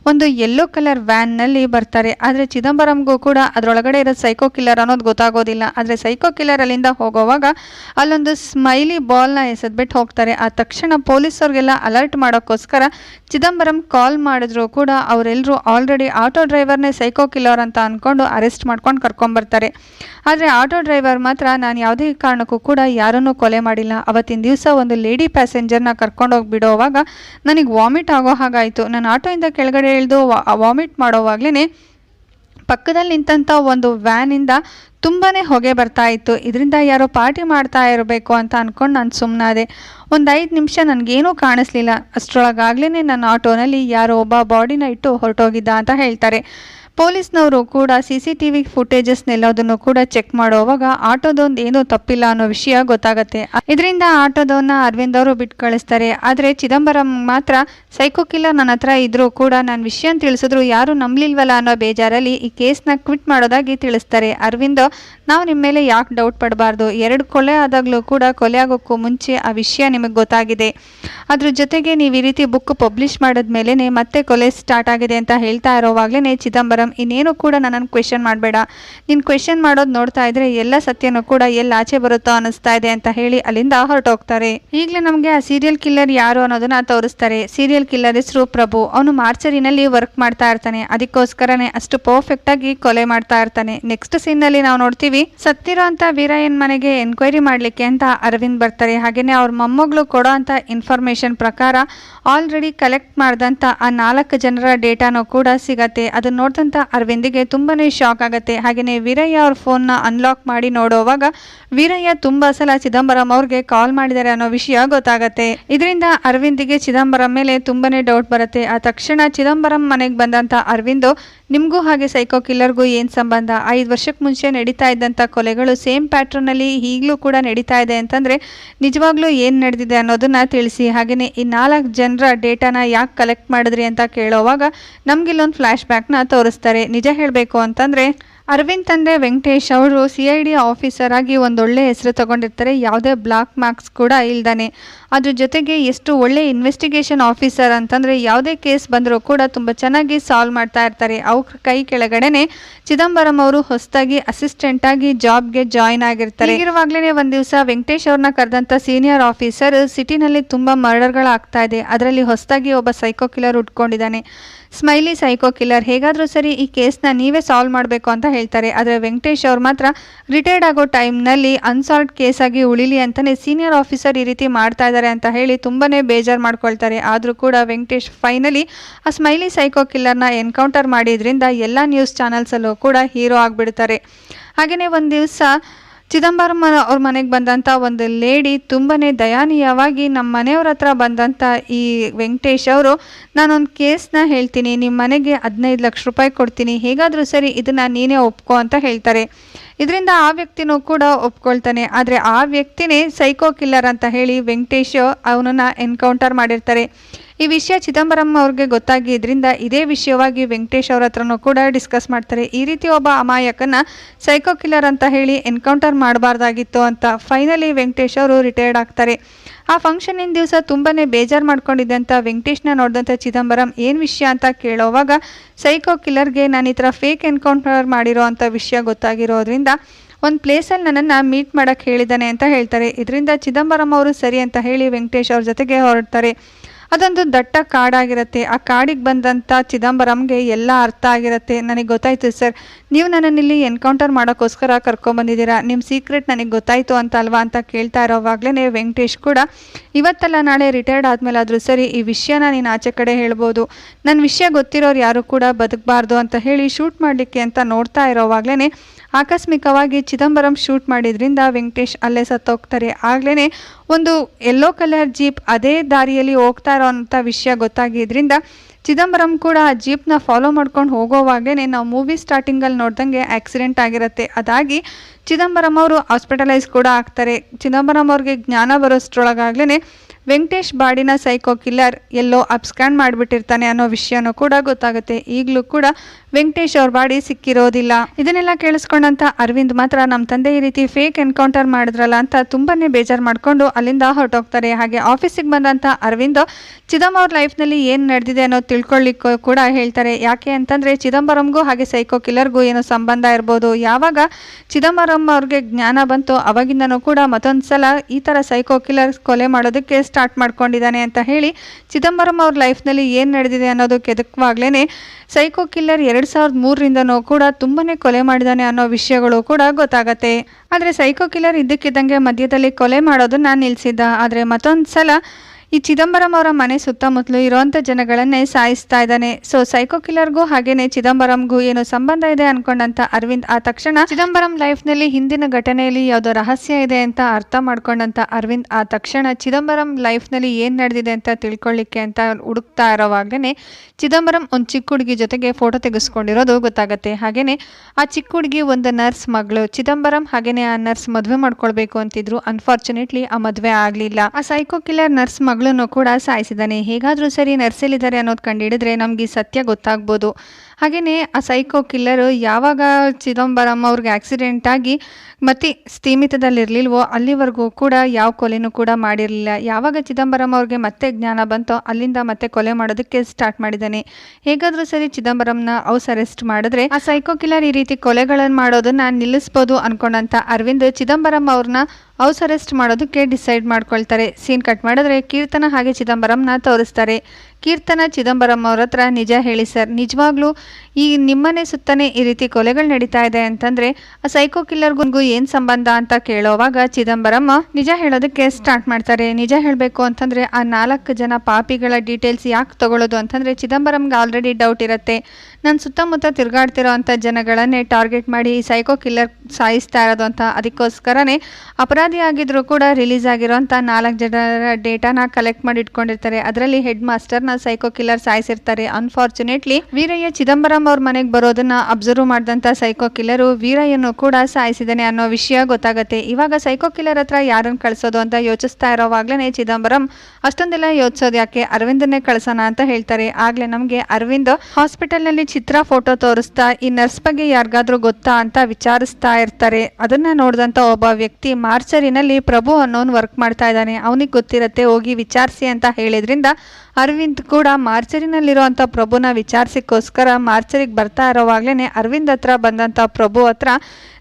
ಒಂದು ಯೆಲ್ಲೋ ಕಲರ್ ವ್ಯಾನ್ನಲ್ಲಿ ಬರ್ತಾರೆ. ಆದರೆ ಚಿದಂಬರಂಗೂ ಕೂಡ ಅದರೊಳಗಡೆ ಇರೋ ಸೈಕೋ ಕಿಲ್ಲರ್ ಅನ್ನೋದು ಗೊತ್ತಾಗೋದಿಲ್ಲ. ಆದರೆ ಸೈಕೋ ಕಿಲ್ಲರ್ ಅಲ್ಲಿಂದ ಹೋಗೋವಾಗ ಅಲ್ಲೊಂದು ಸ್ಮೈಲಿ ಬಾಲ್ನ ಎಸೆದ್ಬಿಟ್ಟು ಹೋಗ್ತಾರೆ. ಆ ತಕ್ಷಣ ಪೊಲೀಸವ್ರಿಗೆಲ್ಲ ಅಲರ್ಟ್ ಮಾಡೋಕ್ಕೋಸ್ಕರ ಚಿದಂಬರಂ ಕಾಲ್ ಮಾಡಿದ್ರು ಕೂಡ ಅವರೆಲ್ಲರೂ ಆಲ್ರೆಡಿ ಆಟೋ ಡ್ರೈವರ್ನೇ ಸೈಕೋ ಕಿಲ್ಲರ್ ಅಂತ ಅಂದ್ಕೊಂಡು ಅರೆಸ್ಟ್ ಮಾಡ್ಕೊಂಡು ಕರ್ಕೊಂಬರ್ತಾರೆ ಆದರೆ ಆಟೋ ಡ್ರೈವರ್ ಮಾತ್ರ ನಾನು ಯಾವುದೇ ಕಾರಣಕ್ಕೂ ಕೂಡ ಯಾರನ್ನು ಕೊಲೆ ಮಾಡಿಲ್ಲ. ಅವತ್ತಿನ ದಿವಸ ಒಂದು ಲೇಡಿ ಪ್ಯಾಸೆಂಜರ್ನ ಕರ್ಕೊಂಡೋಗಿ ಬಿಡೋವಾಗ ನನಗೆ ವಾಮಿಟ್ ಆಗೋ ಹಾಗಾಯಿತು. ನಾನು ಆಟೋಯಿಂದ ಕೆಳಗಡೆ ಇಳಿದು ವಾಮಿಟ್ ಮಾಡೋವಾಗ್ಲೇ ಪಕ್ಕದಲ್ಲಿ ನಿಂತಂಥ ಒಂದು ವ್ಯಾನಿಂದ ತುಂಬಾ ಹೊಗೆ ಬರ್ತಾ ಇತ್ತು. ಇದರಿಂದ ಯಾರೋ ಪಾರ್ಟಿ ಮಾಡ್ತಾ ಇರಬೇಕು ಅಂತ ಅಂದ್ಕೊಂಡು ನಾನು ಸುಮ್ಮನಾದೆ ಒಂದು ಐದು ನಿಮಿಷ ನನಗೇನೂ ಕಾಣಿಸ್ಲಿಲ್ಲ. ಅಷ್ಟರೊಳಗಾಗ್ಲೇ ನನ್ನ ಆಟೋನಲ್ಲಿ ಯಾರೋ ಒಬ್ಬ ಬಾಡಿನ ಇಟ್ಟು ಹೊರಟೋಗಿದ್ದ ಅಂತ ಹೇಳ್ತಾರೆ. ಪೊಲೀಸ್ನವರು ಕೂಡ ಸಿ ಸಿ ಟಿ ವಿ ಫುಟೇಜಸ್ನೆಲ್ಲದನ್ನು ಕೂಡ ಚೆಕ್ ಮಾಡುವಾಗ ಆಟೋದೊಂದು ಏನೂ ತಪ್ಪಿಲ್ಲ ಅನ್ನೋ ವಿಷಯ ಗೊತ್ತಾಗುತ್ತೆ. ಇದರಿಂದ ಆಟೋದವನ್ನ ಅರವಿಂದ್ ಅವರು ಬಿಟ್ಟು ಕಳಿಸ್ತಾರೆ ಆದರೆ ಚಿದಂಬರಂ ಮಾತ್ರ ಸೈಕೋ ಕಿಲ್ಲರ್ ನನ್ನ ಹತ್ರ ಇದ್ರೂ ಕೂಡ ನಾನು ವಿಷಯ ತಿಳಿಸಿದ್ರು ಯಾರು ನಂಬಲಿಲ್ವಲ್ಲ ಅನ್ನೋ ಬೇಜಾರಲ್ಲಿ ಈ ಕೇಸ್ನ ಕ್ವಿಟ್ ಮಾಡೋದಾಗಿ ತಿಳಿಸ್ತಾರೆ. ಅರವಿಂದ್, ನಾವು ನಿಮ್ಮ ಮೇಲೆ ಯಾಕೆ ಡೌಟ್ ಪಡಬಾರ್ದು? ಎರಡು ಕೊಲೆ ಆದಾಗಲೂ ಕೂಡ ಕೊಲೆ ಆಗೋಕ್ಕೂ ಮುಂಚೆ ಆ ವಿಷಯ ನಿಮಗೆ ಗೊತ್ತಾಗಿದೆ. ಅದ್ರ ಜೊತೆಗೆ ನೀವು ಈ ರೀತಿ ಬುಕ್ ಪಬ್ಲಿಷ್ ಮಾಡಿದ್ಮೇಲೆ ಮತ್ತೆ ಕೊಲೆ ಸ್ಟಾರ್ಟ್ ಆಗಿದೆ ಅಂತ ಹೇಳ್ತಾ ಇರೋವಾಗಲೇ ಚಿದಂಬರಂ ಇನ್ನೇನು ಕೂಡ ನನ್ನನ್ನು ಕ್ವೆಶನ್ ಮಾಡಬೇಡ. ನೀನು ಕ್ವೆಶನ್ ಮಾಡೋದು ನೋಡ್ತಾ ಇದ್ರೆ ಎಲ್ಲ ಸತ್ಯನೂ ಕೂಡ ಎಲ್ಲಿ ಆಚೆ ಬರುತ್ತೋ ಅನಿಸ್ತಾ ಇದೆ ಅಂತ ಹೇಳಿ ಅಲ್ಲಿಂದ ಹೊರಟೋಗ್ತಾರೆ. ಈಗಲೇ ನಮಗೆ ಆ ಸೀರಿಯಲ್ ಕಿಲ್ಲರ್ ಯಾರು ಅನ್ನೋದನ್ನ ತೋರಿಸ್ತಾರೆ. ಸೀರಿಯಲ್ ಕಿಲ್ಲರ್ ಹೆಸರು ಪ್ರಭು. ಅವನು ಮಾರ್ಚರಿನಲ್ಲಿ ವರ್ಕ್ ಮಾಡ್ತಾ ಇರ್ತಾನೆ. ಅದಕ್ಕೋಸ್ಕರನೇ ಅಷ್ಟು ಪರ್ಫೆಕ್ಟ್ ಆಗಿ ಕೊಲೆ ಮಾಡ್ತಾ ಇರ್ತಾನೆ. ನೆಕ್ಸ್ಟ್ ಸೀನ್ನಲ್ಲಿ ನಾವು ನೋಡ್ತೀವಿ, ಸತ್ತಿರೋ ಅಂತ ವೀರಯ್ಯನ್ ಮನೆಗೆ ಎನ್ಕ್ವೈರಿ ಮಾಡ್ಲಿಕ್ಕೆ ಅಂತ ಅರವಿಂದ್ ಬರ್ತಾರೆ. ಹಾಗೇನೆ ಅವ್ರ ಮೊಮ್ಮಗಳು ಕೊಡೋ ಅಂತ ಇನ್ಫಾರ್ಮೇಶನ್ ಪ್ರಕಾರ ಆಲ್ರೆಡಿ ಕಲೆಕ್ಟ್ ಮಾಡಿದಂಥ ಆ ನಾಲ್ಕು ಜನರ ಡೇಟಾನೂ ಕೂಡ ಸಿಗತ್ತೆ. ಅದನ್ನ ನೋಡಿದಂಥ ಅರವಿಂದಿಗೆ ತುಂಬಾನೇ ಶಾಕ್ ಆಗುತ್ತೆ. ಹಾಗೆಯೇ ವೀರಯ್ಯ ಅವ್ರ ಫೋನ್ನ ಅನ್ಲಾಕ್ ಮಾಡಿ ನೋಡುವಾಗ ವೀರಯ್ಯ ತುಂಬಾ ಸಲ ಚಿದಂಬರಂ ಅವ್ರಿಗೆ ಕಾಲ್ ಮಾಡಿದ್ದಾರೆ ಅನ್ನೋ ವಿಷಯ ಗೊತ್ತಾಗತ್ತೆ. ಇದರಿಂದ ಅರವಿಂದಿಗೆ ಚಿದಂಬರಂ ಮೇಲೆ ತುಂಬಾನೇ ಡೌಟ್ ಬರುತ್ತೆ. ಆ ತಕ್ಷಣ ಚಿದಂಬರಂ ಮನೆಗೆ ಬಂದಂತ ಅರವಿಂದು ನಿಮಗೂ ಹಾಗೆ ಸೈಕೋ ಕಿಲ್ಲರ್ಗೂ ಏನು ಸಂಬಂಧ? ಐದು ವರ್ಷಕ್ಕೆ ಮುಂಚೆ ನಡೀತಾ ಇದ್ದಂಥ ಕೊಲೆಗಳು ಸೇಮ್ ಪ್ಯಾಟ್ರನಲ್ಲಿ ಈಗಲೂ ಕೂಡ ನಡೀತಾ ಇದೆ ಅಂತಂದರೆ ನಿಜವಾಗ್ಲೂ ಏನು ನಡೆದಿದೆ ಅನ್ನೋದನ್ನು ತಿಳಿಸಿ. ಹಾಗೆಯೇ ಈ ನಾಲ್ಕು ಜನರ ಡೇಟಾನ ಯಾಕೆ ಕಲೆಕ್ಟ್ ಮಾಡಿದ್ರಿ ಅಂತ ಕೇಳೋವಾಗ ನಮಗಿಲ್ಲೊಂದು ಫ್ಲ್ಯಾಶ್ ಬ್ಯಾಕ್ನ ತೋರಿಸ್ತಾರೆ. ನಿಜ ಹೇಳಬೇಕು ಅಂತಂದರೆ ಅರವಿಂದ್ ತಂದೆ ವೆಂಕಟೇಶ್ ಅವರು ಸಿ ಐ ಡಿ ಆಫೀಸರ್ ಆಗಿ ಒಂದೊಳ್ಳೆ ಹೆಸರು ತಗೊಂಡಿರ್ತಾರೆ. ಯಾವುದೇ ಬ್ಲಾಕ್ ಮಾರ್ಕ್ಸ್ ಕೂಡ ಇಲ್ದಾನೆ. ಅದ್ರ ಜೊತೆಗೆ ಎಷ್ಟು ಒಳ್ಳೆ ಇನ್ವೆಸ್ಟಿಗೇಷನ್ ಆಫೀಸರ್ ಅಂತಂದರೆ ಯಾವುದೇ ಕೇಸ್ ಬಂದರೂ ಕೂಡ ತುಂಬ ಚೆನ್ನಾಗಿ ಸಾಲ್ವ್ ಮಾಡ್ತಾ ಇರ್ತಾರೆ. ಅವ್ರ ಕೈ ಕೆಳಗಡೆನೆ ಚಿದಂಬರಂ ಅವರು ಹೊಸದಾಗಿ ಅಸಿಸ್ಟೆಂಟ್ ಆಗಿ ಜಾಬ್ಗೆ ಜಾಯ್ನ್ ಆಗಿರ್ತಾರೆ. ಇರುವಾಗಲೇ ಒಂದು ದಿವಸ ವೆಂಕಟೇಶ್ ಅವ್ರನ್ನ ಕರೆದಂಥ ಸೀನಿಯರ್ ಆಫೀಸರ್ ಸಿಟಿನಲ್ಲಿ ತುಂಬ ಮರ್ಡರ್ಗಳಾಗ್ತಾ ಇದೆ. ಅದರಲ್ಲಿ ಹೊಸದಾಗಿ ಒಬ್ಬ ಸೈಕೋ ಕಿಲ್ಲರ್ ಉಟ್ಕೊಂಡಿದ್ದಾನೆ ಸ್ಮೈಲಿ ಸೈಕೋ ಕಿಲ್ಲರ್. ಹೇಗಾದರೂ ಸರಿ ಈ ಕೇಸ್ನ ನೀವೇ ಸಾಲ್ವ್ ಮಾಡಬೇಕು ಅಂತ ಹೇಳ್ತಾರೆ. ಆದರೆ ವೆಂಕಟೇಶ್ ಅವ್ರು ಮಾತ್ರ ರಿಟೈರ್ಡ್ ಆಗೋ ಟೈಮ್ನಲ್ಲಿ ಅನ್ಸಾಲ್ವ್ ಕೇಸಾಗಿ ಉಳಿಲಿ ಅಂತಲೇ ಸೀನಿಯರ್ ಆಫೀಸರ್ ಈ ರೀತಿ ಮಾಡ್ತಾ ಇದ್ದಾರೆ ಅಂತ ಹೇಳಿ ತುಂಬನೇ ಬೇಜಾರು ಮಾಡ್ಕೊಳ್ತಾರೆ. ಆದರೂ ಕೂಡ ವೆಂಕಟೇಶ್ ಫೈನಲಿ ಆ ಸ್ಮೈಲಿ ಸೈಕೋ ಕಿಲ್ಲರ್ನ ಎನ್ಕೌಂಟರ್ ಮಾಡಿದ್ರಿಂದ ಎಲ್ಲ ನ್ಯೂಸ್ ಚಾನಲ್ಸಲ್ಲೂ ಕೂಡ ಹೀರೋ ಆಗಿಬಿಡ್ತಾರೆ. ಹಾಗೆಯೇ ಒಂದು ದಿವಸ ಚಿದಂಬರಂ ಅವ್ರ ಮನೆಗೆ ಬಂದಂಥ ಒಂದು ಲೇಡಿ ತುಂಬನೇ ದಯಾನೀಯವಾಗಿ ನಮ್ಮ ಮನೆಯವ್ರ ಹತ್ರ ಬಂದಂಥ ಈ ವೆಂಕಟೇಶ್ ಅವರು, ನಾನೊಂದು ಕೇಸ್ನ ಹೇಳ್ತೀನಿ ನಿಮ್ಮ ಮನೆಗೆ ಹದಿನೈದು ಲಕ್ಷ ರೂಪಾಯಿ ಕೊಡ್ತೀನಿ, ಹೇಗಾದರೂ ಸರಿ ಇದನ್ನು ನೀನೇ ಒಪ್ಕೋ ಅಂತ ಹೇಳ್ತಾರೆ. ಇದರಿಂದ ಆ ವ್ಯಕ್ತಿನೂ ಕೂಡ ಒಪ್ಕೊಳ್ತಾನೆ, ಆದರೆ ಆ ವ್ಯಕ್ತಿನೇ ಸೈಕೋ ಕಿಲ್ಲರ್ ಅಂತ ಹೇಳಿ ವೆಂಕಟೇಶ್ ಅವನನ್ನು ಎನ್ಕೌಂಟರ್ ಮಾಡಿರ್ತಾರೆ. ಈ ವಿಷಯ ಚಿದಂಬರಂ ಅವ್ರಿಗೆ ಗೊತ್ತಾಗಿ ಇದರಿಂದ ಇದೇ ವಿಷಯವಾಗಿ ವೆಂಕಟೇಶ್ ಅವ್ರ ಹತ್ರನೂ ಕೂಡ ಡಿಸ್ಕಸ್ ಮಾಡ್ತಾರೆ. ಈ ರೀತಿ ಒಬ್ಬ ಅಮಾಯಕನ ಸೈಕೋ ಕಿಲ್ಲರ್ ಅಂತ ಹೇಳಿ ಎನ್ಕೌಂಟರ್ ಮಾಡಬಾರ್ದಾಗಿತ್ತು ಅಂತ ಫೈನಲಿ ವೆಂಕಟೇಶ್ ಅವರು ರಿಟೈರ್ಡ್ ಆಗ್ತಾರೆ. ಆ ಫಂಕ್ಷನಿನ ದಿವಸ ತುಂಬಾ ಬೇಜಾರು ಮಾಡ್ಕೊಂಡಿದ್ದಂಥ ವೆಂಕಟೇಶ್ನ ನೋಡಿದಂಥ ಚಿದಂಬರಂ ಏನು ವಿಷಯ ಅಂತ ಕೇಳೋವಾಗ ಸೈಕೋ ಕಿಲ್ಲರ್ಗೆ ನಾನು ಈ ಥರ ಫೇಕ್ ಎನ್ಕೌಂಟರ್ ಮಾಡಿರೋ ಅಂಥ ವಿಷಯ ಗೊತ್ತಾಗಿರೋದ್ರಿಂದ ಒಂದು ಪ್ಲೇಸಲ್ಲಿ ನನ್ನನ್ನು ಮೀಟ್ ಮಾಡೋಕ್ಕೆ ಹೇಳಿದ್ದಾನೆ ಅಂತ ಹೇಳ್ತಾರೆ. ಇದರಿಂದ ಚಿದಂಬರಂ ಅವರು ಸರಿ ಅಂತ ಹೇಳಿ ವೆಂಕಟೇಶ್ ಅವ್ರ ಜೊತೆಗೆ ಹೊರಡ್ತಾರೆ. ಅದೊಂದು ದಟ್ಟ ಕಾಡಾಗಿರುತ್ತೆ. ಆ ಕಾಡಿಗೆ ಬಂದಂಥ ಚಿದಂಬರಂಗೆ ಎಲ್ಲ ಅರ್ಥ ಆಗಿರುತ್ತೆ. ನನಗೆ ಗೊತ್ತಾಯ್ತು ಸರ್, ನೀವು ನನ್ನನ್ನು ಇಲ್ಲಿ ಎನ್ಕೌಂಟರ್ ಮಾಡೋಕ್ಕೋಸ್ಕರ ಕರ್ಕೊಂಬಂದಿದ್ದೀರಾ ನಿಮ್ಮ ಸೀಕ್ರೆಟ್ ನನಗೆ ಗೊತ್ತಾಯ್ತು ಅಂತ ಅಲ್ವಾ ಅಂತ ಕೇಳ್ತಾ ಇರೋವಾಗಲೇ ವೆಂಕಟೇಶ್ ಕೂಡ, ಇವತ್ತಲ್ಲ ನಾಳೆ ರಿಟೈರ್ಡ್ ಆದಮೇಲೆ ಆದರೂ ಸರಿ ಈ ವಿಷಯನ ನೀನು ಆಚೆ ಕಡೆ ಹೇಳ್ಬೋದು. ನನ್ನ ವಿಷಯ ಗೊತ್ತಿರೋರು ಯಾರು ಕೂಡ ಬದುಕಬಾರ್ದು ಅಂತ ಹೇಳಿ ಶೂಟ್ ಮಾಡಲಿಕ್ಕೆ ಅಂತ ನೋಡ್ತಾ ಇರೋವಾಗಲೇ ಆಕಸ್ಮಿಕವಾಗಿ ಚಿದಂಬರಂ ಶೂಟ್ ಮಾಡಿದ್ರಿಂದ ವೆಂಕಟೇಶ್ ಅಲ್ಲೇ ಸತ್ತೋಗ್ತಾರೆ. ಆಗ್ಲೇ ಒಂದು ಯೆಲ್ಲೋ ಕಲರ್ ಜೀಪ್ ಅದೇ ದಾರಿಯಲ್ಲಿ ಹೋಗ್ತಾ ಇರೋವಂಥ ವಿಷಯ ಗೊತ್ತಾಗಿದ್ರಿಂದ ಚಿದಂಬರಂ ಕೂಡ ಆ ಜೀಪ್ನ ಫಾಲೋ ಮಾಡ್ಕೊಂಡು ಹೋಗೋವಾಗಲೇ ನಾವು ಮೂವಿ ಸ್ಟಾರ್ಟಿಂಗಲ್ಲಿ ನೋಡ್ದಂಗೆ ಆಕ್ಸಿಡೆಂಟ್ ಆಗಿರುತ್ತೆ. ಅದಾಗಿ ಚಿದಂಬರಂ ಅವರು ಹಾಸ್ಪಿಟಲೈಸ್ ಕೂಡ ಆಗ್ತಾರೆ. ಚಿದಂಬರಂ ಅವ್ರಿಗೆ ಜ್ಞಾನ ಬರೋಷ್ಟ್ರೊಳಗಾಗ್ಲೇ ವೆಂಕಟೇಶ್ ಬಾಡಿನ ಸೈಕೋ ಕಿಲ್ಲರ್ ಎಲ್ಲೋ ಅಬ್ಸ್ಕ್ಯಾಂಡ್ ಮಾಡಿಬಿಟ್ಟಿರ್ತಾನೆ ಅನ್ನೋ ವಿಷಯನೂ ಕೂಡ ಗೊತ್ತಾಗುತ್ತೆ. ಈಗಲೂ ಕೂಡ ವೆಂಕಟೇಶ್ ಅವ್ರ ಬಾಡಿ ಸಿಕ್ಕಿರೋದಿಲ್ಲ. ಇದನ್ನೆಲ್ಲ ಕೇಳಿಸ್ಕೊಂಡಂತ ಅರವಿಂದ್ ಮಾತ್ರ ನಮ್ಮ ತಂದೆ ಈ ರೀತಿ ಫೇಕ್ ಎನ್ಕೌಂಟರ್ ಮಾಡಿದ್ರಲ್ಲ ಅಂತ ತುಂಬಾನೇ ಬೇಜಾರು ಮಾಡಿಕೊಂಡು ಅಲ್ಲಿಂದ ಹೊರಟೋಗ್ತಾರೆ. ಹಾಗೆ ಆಫೀಸಿಗೆ ಬಂದಂತ ಅರವಿಂದ್ ಚಿದಂಬರಂ ಅವ್ರ ಲೈಫ್ನಲ್ಲಿ ಏನು ನಡೆದಿದೆ ಅನ್ನೋ ತಿಳ್ಕೊಳ್ಳಿಕ್ಕೂ ಕೂಡ ಹೇಳ್ತಾರೆ. ಯಾಕೆ ಅಂತಂದ್ರೆ ಚಿದಂಬರಂಗೂ ಹಾಗೆ ಸೈಕೋ ಕಿಲ್ಲರ್ಗೂ ಏನೋ ಸಂಬಂಧ ಇರ್ಬೋದು. ಯಾವಾಗ ಚಿದಂಬರಂ ಅವ್ರಿಗೆ ಜ್ಞಾನ ಬಂತು ಅವಾಗಿಂದನೂ ಕೂಡ ಮತ್ತೊಂದು ಸಲ ಈ ಥರ ಸೈಕೋ ಕಿಲ್ಲರ್ ಕೊಲೆ ಮಾಡೋದಕ್ಕೆ ಸ್ಟಾರ್ಟ್ ಮಾಡ್ಕೊಂಡಿದ್ದಾನೆ ಅಂತ ಹೇಳಿ ಚಿದಂಬರಂ ಅವ್ರ ಲೈಫ್ನಲ್ಲಿ ಏನು ನಡೆದಿದೆ ಅನ್ನೋದು ಕೆದಕವಾಗ್ಲೇ ಸೈಕೋ ಕಿಲ್ಲರ್ ಸಾವಿರದ ಮೂರರಿಂದನೂ ಕೂಡ ತುಂಬಾನೇ ಕೊಲೆ ಮಾಡಿದಾನೆ ಅನ್ನೋ ವಿಷಯಗಳು ಕೂಡ ಗೊತ್ತಾಗತ್ತೆ. ಆದ್ರೆ ಸೈಕೋ ಕಿಲ್ಲರ್ ಇದ್ದಕ್ಕಿದ್ದಂಗೆ ಮಧ್ಯದಲ್ಲಿ ಕೊಲೆ ಮಾಡೋದನ್ನ ನಿಲ್ಸಿದ್ದ. ಆದ್ರೆ ಮತ್ತೊಂದು ಸಲ ಈ ಚಿದಂಬರಂ ಅವರ ಮನೆ ಸುತ್ತಮುತ್ತಲು ಇರುವಂತ ಜನಗಳನ್ನೇ ಸಾಯಿಸ್ತಾ ಇದ್ದಾನೆ. ಸೊ ಸೈಕೋ ಕಿಲ್ಲರ್ಗೂ ಹಾಗೇನೆ ಚಿದಂಬರಂಗೂ ಏನೋ ಸಂಬಂಧ ಇದೆ ಅನ್ಕೊಂಡಂತ ಅರವಿಂದ್ ಆ ತಕ್ಷಣ ಚಿದಂಬರಂ ಲೈಫ್ನಲ್ಲಿ ಹಿಂದಿನ ಘಟನೆಯಲ್ಲಿ ಯಾವುದೋ ರಹಸ್ಯ ಇದೆ ಅಂತ ಅರ್ಥ ಮಾಡ್ಕೊಂಡಂತ ಅರವಿಂದ್ ಆ ತಕ್ಷಣ ಚಿದಂಬರಂ ಲೈಫ್ನಲ್ಲಿ ಏನು ನಡೆದಿದೆ ಅಂತ ತಿಳ್ಕೊಳ್ಳಿಕ್ಕೆ ಅಂತ ಹುಡುಕ್ತಾ ಇರೋವಾಗಲೇ ಚಿದಂಬರಂ ಒಂದು ಚಿಕ್ಕ ಹುಡುಗಿ ಜೊತೆಗೆ ಫೋಟೋ ತೆಗೆಸ್ಕೊಂಡಿರೋದು ಗೊತ್ತಾಗತ್ತೆ. ಹಾಗೇನೆ ಆ ಚಿಕ್ಕ ಹುಡುಗಿ ಒಂದು ನರ್ಸ್ ಮಗಳು, ಚಿದಂಬರಂ ಹಾಗೇನೆ ಆ ನರ್ಸ್ ಮದುವೆ ಮಾಡ್ಕೊಳ್ಬೇಕು ಅಂತಿದ್ರು. ಅನ್ಫಾರ್ಚುನೇಟ್ಲಿ ಆ ಮದುವೆ ಆಗಲಿಲ್ಲ. ಆ ಸೈಕೋ ಕಿಲ್ಲರ್ ನರ್ಸ್ ಮಗಳನ್ನು ಕೂಡ ಸಾಯಿಸಿದ್ದಾನೆ. ಹೇಗಾದರೂ ಸರಿ ನರ್ಸಲಿದ್ದಾರೆ ಅನ್ನೋದು ಕಂಡುಹಿಡಿದ್ರೆ ನಮಗೆ ಸತ್ಯ ಗೊತ್ತಾಗ್ಬೋದು. ಹಾಗೆಯೇ ಆ ಸೈಕೋ ಕಿಲ್ಲರು ಯಾವಾಗ ಚಿದಂಬರಂ ಅವ್ರಿಗೆ ಆಕ್ಸಿಡೆಂಟ್ ಆಗಿ ಮತ್ತೆ ಸ್ಥೀಮಿತದಲ್ಲಿರಲಿಲ್ವೋ ಅಲ್ಲಿವರೆಗೂ ಕೂಡ ಯಾವ ಕೊಲೆನೂ ಕೂಡ ಮಾಡಿರಲಿಲ್ಲ. ಯಾವಾಗ ಚಿದಂಬರಂ ಅವ್ರಿಗೆ ಮತ್ತೆ ಜ್ಞಾನ ಬಂತೋ ಅಲ್ಲಿಂದ ಮತ್ತೆ ಕೊಲೆ ಮಾಡೋದಕ್ಕೆ ಸ್ಟಾರ್ಟ್ ಮಾಡಿದ್ದಾನೆ. ಹೇಗಾದರೂ ಸರಿ ಚಿದಂಬರಂನ ಹೌಸ್ ಅರೆಸ್ಟ್ ಮಾಡಿದ್ರೆ ಆ ಸೈಕೋ ಕಿಲ್ಲರ್ ಈ ರೀತಿ ಕೊಲೆಗಳನ್ನು ಮಾಡೋದನ್ನ ನಿಲ್ಲಿಸ್ಬೋದು ಅನ್ಕೊಂಡಂತ ಅರವಿಂದ್ ಚಿದಂಬರಂ ಅವ್ರನ್ನ ಹೌಸ್ ಅರೆಸ್ಟ್ ಮಾಡೋದಕ್ಕೆ ಡಿಸೈಡ್ ಮಾಡ್ಕೊಳ್ತಾರೆ. ಸೀನ್ ಕಟ್ ಮಾಡಿದ್ರೆ ಕೀರ್ತನ ಹಾಗೆ ಚಿದಂಬರಂನ ತೋರಿಸ್ತಾರೆ. ಕೀರ್ತನ ಚಿದಂಬರಂ ಅವ್ರ ಹತ್ರ ನಿಜ ಹೇಳಿ ಸರ್. ನಿಜವಾಗ್ಲೂ ಈ ನಿಮ್ಮನೆ ಸುತ್ತನೇ ಈ ರೀತಿ ಕೊಲೆಗಳು ನಡೀತಾ ಇದೆ ಅಂತಂದ್ರೆ ಆ ಸೈಕೋ ಕಿಲ್ಲರ್ಗೂ ಏನು ಸಂಬಂಧ ಅಂತ ಕೇಳೋವಾಗ ಚಿದಂಬರಂ ನಿಜ ಹೇಳೋದಕ್ಕೆ ಸ್ಟಾರ್ಟ್ ಮಾಡ್ತಾರೆ. ನಿಜ ಹೇಳಬೇಕು ಅಂತಂದ್ರೆ ಆ ನಾಲ್ಕು ಜನ ಪಾಪಿಗಳ ಡೀಟೇಲ್ಸ್ ಯಾಕೆ ತಗೊಳ್ಳೋದು ಅಂತಂದ್ರೆ ಚಿದಂಬರಂಗೆ ಆಲ್ರೆಡಿ ಡೌಟ್ ಇರುತ್ತೆ. ನನ್ನ ಸುತ್ತಮುತ್ತ ತಿರುಗಾಡ್ತಿರೋ ಅಂಥ ಜನಗಳನ್ನೇ ಟಾರ್ಗೆಟ್ ಮಾಡಿ ಸೈಕೋ ಕಿಲ್ಲರ್ ಸಾಯಿಸ್ತಾ ಇರೋದು ಅಂತ ಅದಕ್ಕೋಸ್ಕರನೇ ಅಪರಾಧಿ ಆಗಿದ್ರು ಕೂಡ ರಿಲೀಸ್ ಆಗಿರೋಂಥ ನಾಲ್ಕು ಜನರ ಡೇಟಾನ ಕಲೆಕ್ಟ್ ಮಾಡಿ ಇಟ್ಕೊಂಡಿರ್ತಾರೆ. ಅದರಲ್ಲಿ ಹೆಡ್ ಮಾಸ್ಟರ್ನ ಸೈಕೋ ಕಿಲ್ಲರ್ ಸಾಯಿಸಿರ್ತಾರೆ. ಅನ್ಫಾರ್ಚುನೇಟ್ಲಿ ವೀರಯ್ಯ ಚಿದಂಬರಂ ಅವ್ರ ಮನೆಗೆ ಬರೋದನ್ನ ಅಬ್ಸರ್ವ್ ಮಾಡಿದಂತ ಸೈಕೋ ಕಿಲ್ಲರು ವೀರಯ್ಯನು ಕೂಡ ಸಾಯಿಸಿದಾನೆ ಅನ್ನೋ ವಿಷಯ ಗೊತ್ತಾಗತ್ತೆ. ಇವಾಗ ಸೈಕೋ ಕಿಲ್ಲರ್ ಹತ್ರ ಯಾರನ್ನು ಕಳಿಸೋದು ಅಂತ ಯೋಚಿಸ್ತಾ ಇರೋವಾಗ್ಲೇ ಚಿದಂಬರಂ ಅಷ್ಟೊಂದೆಲ್ಲ ಯೋಚಿಸೋದು ಯಾಕೆ? ಅರವಿಂದನ್ನೇ ಕಳ್ಸೋಣ ಅಂತ ಹೇಳ್ತಾರೆ. ಆಗ್ಲೇ ನಮಗೆ ಅರವಿಂದ್ ಹಾಸ್ಪಿಟಲ್ನಲ್ಲಿ ಚಿತ್ರ ಫೋಟೋ ತೋರಿಸ್ತಾ, ಈ ನರ್ಸ್ ಬಗ್ಗೆ ಯಾರಿಗಾದ್ರೂ ಗೊತ್ತಾ ಅಂತ ವಿಚಾರಿಸ್ತಾ ಇರ್ತಾರೆ. ಅದನ್ನ ನೋಡಿದಂತ ಒಬ್ಬ ವ್ಯಕ್ತಿ ಮಾರ್ಚರಿನಲ್ಲಿ ಪ್ರಭು ಅನ್ನೋನ್ ವರ್ಕ್ ಮಾಡ್ತಾ ಇದ್ದಾನೆ. ಅವನಿಗೆ ಗೊತ್ತಿರತ್ತೆ, ಹೋಗಿ ವಿಚಾರಿಸಿ ಅಂತ ಹೇಳಿದ್ರಿಂದ ಅರವಿಂದ್ ಕೂಡ ಮಾರ್ಚರಿನಲ್ಲಿರುವಂಥ ಪ್ರಭುನ ವಿಚಾರಿಸಿಕ್ಕೋಸ್ಕರ ಮಾರ್ಚರಿಗೆ ಬರ್ತಾ ಇರೋವಾಗ್ಲೇ ಅರವಿಂದ್ ಹತ್ರ ಬಂದಂಥ ಪ್ರಭು ಹತ್ರ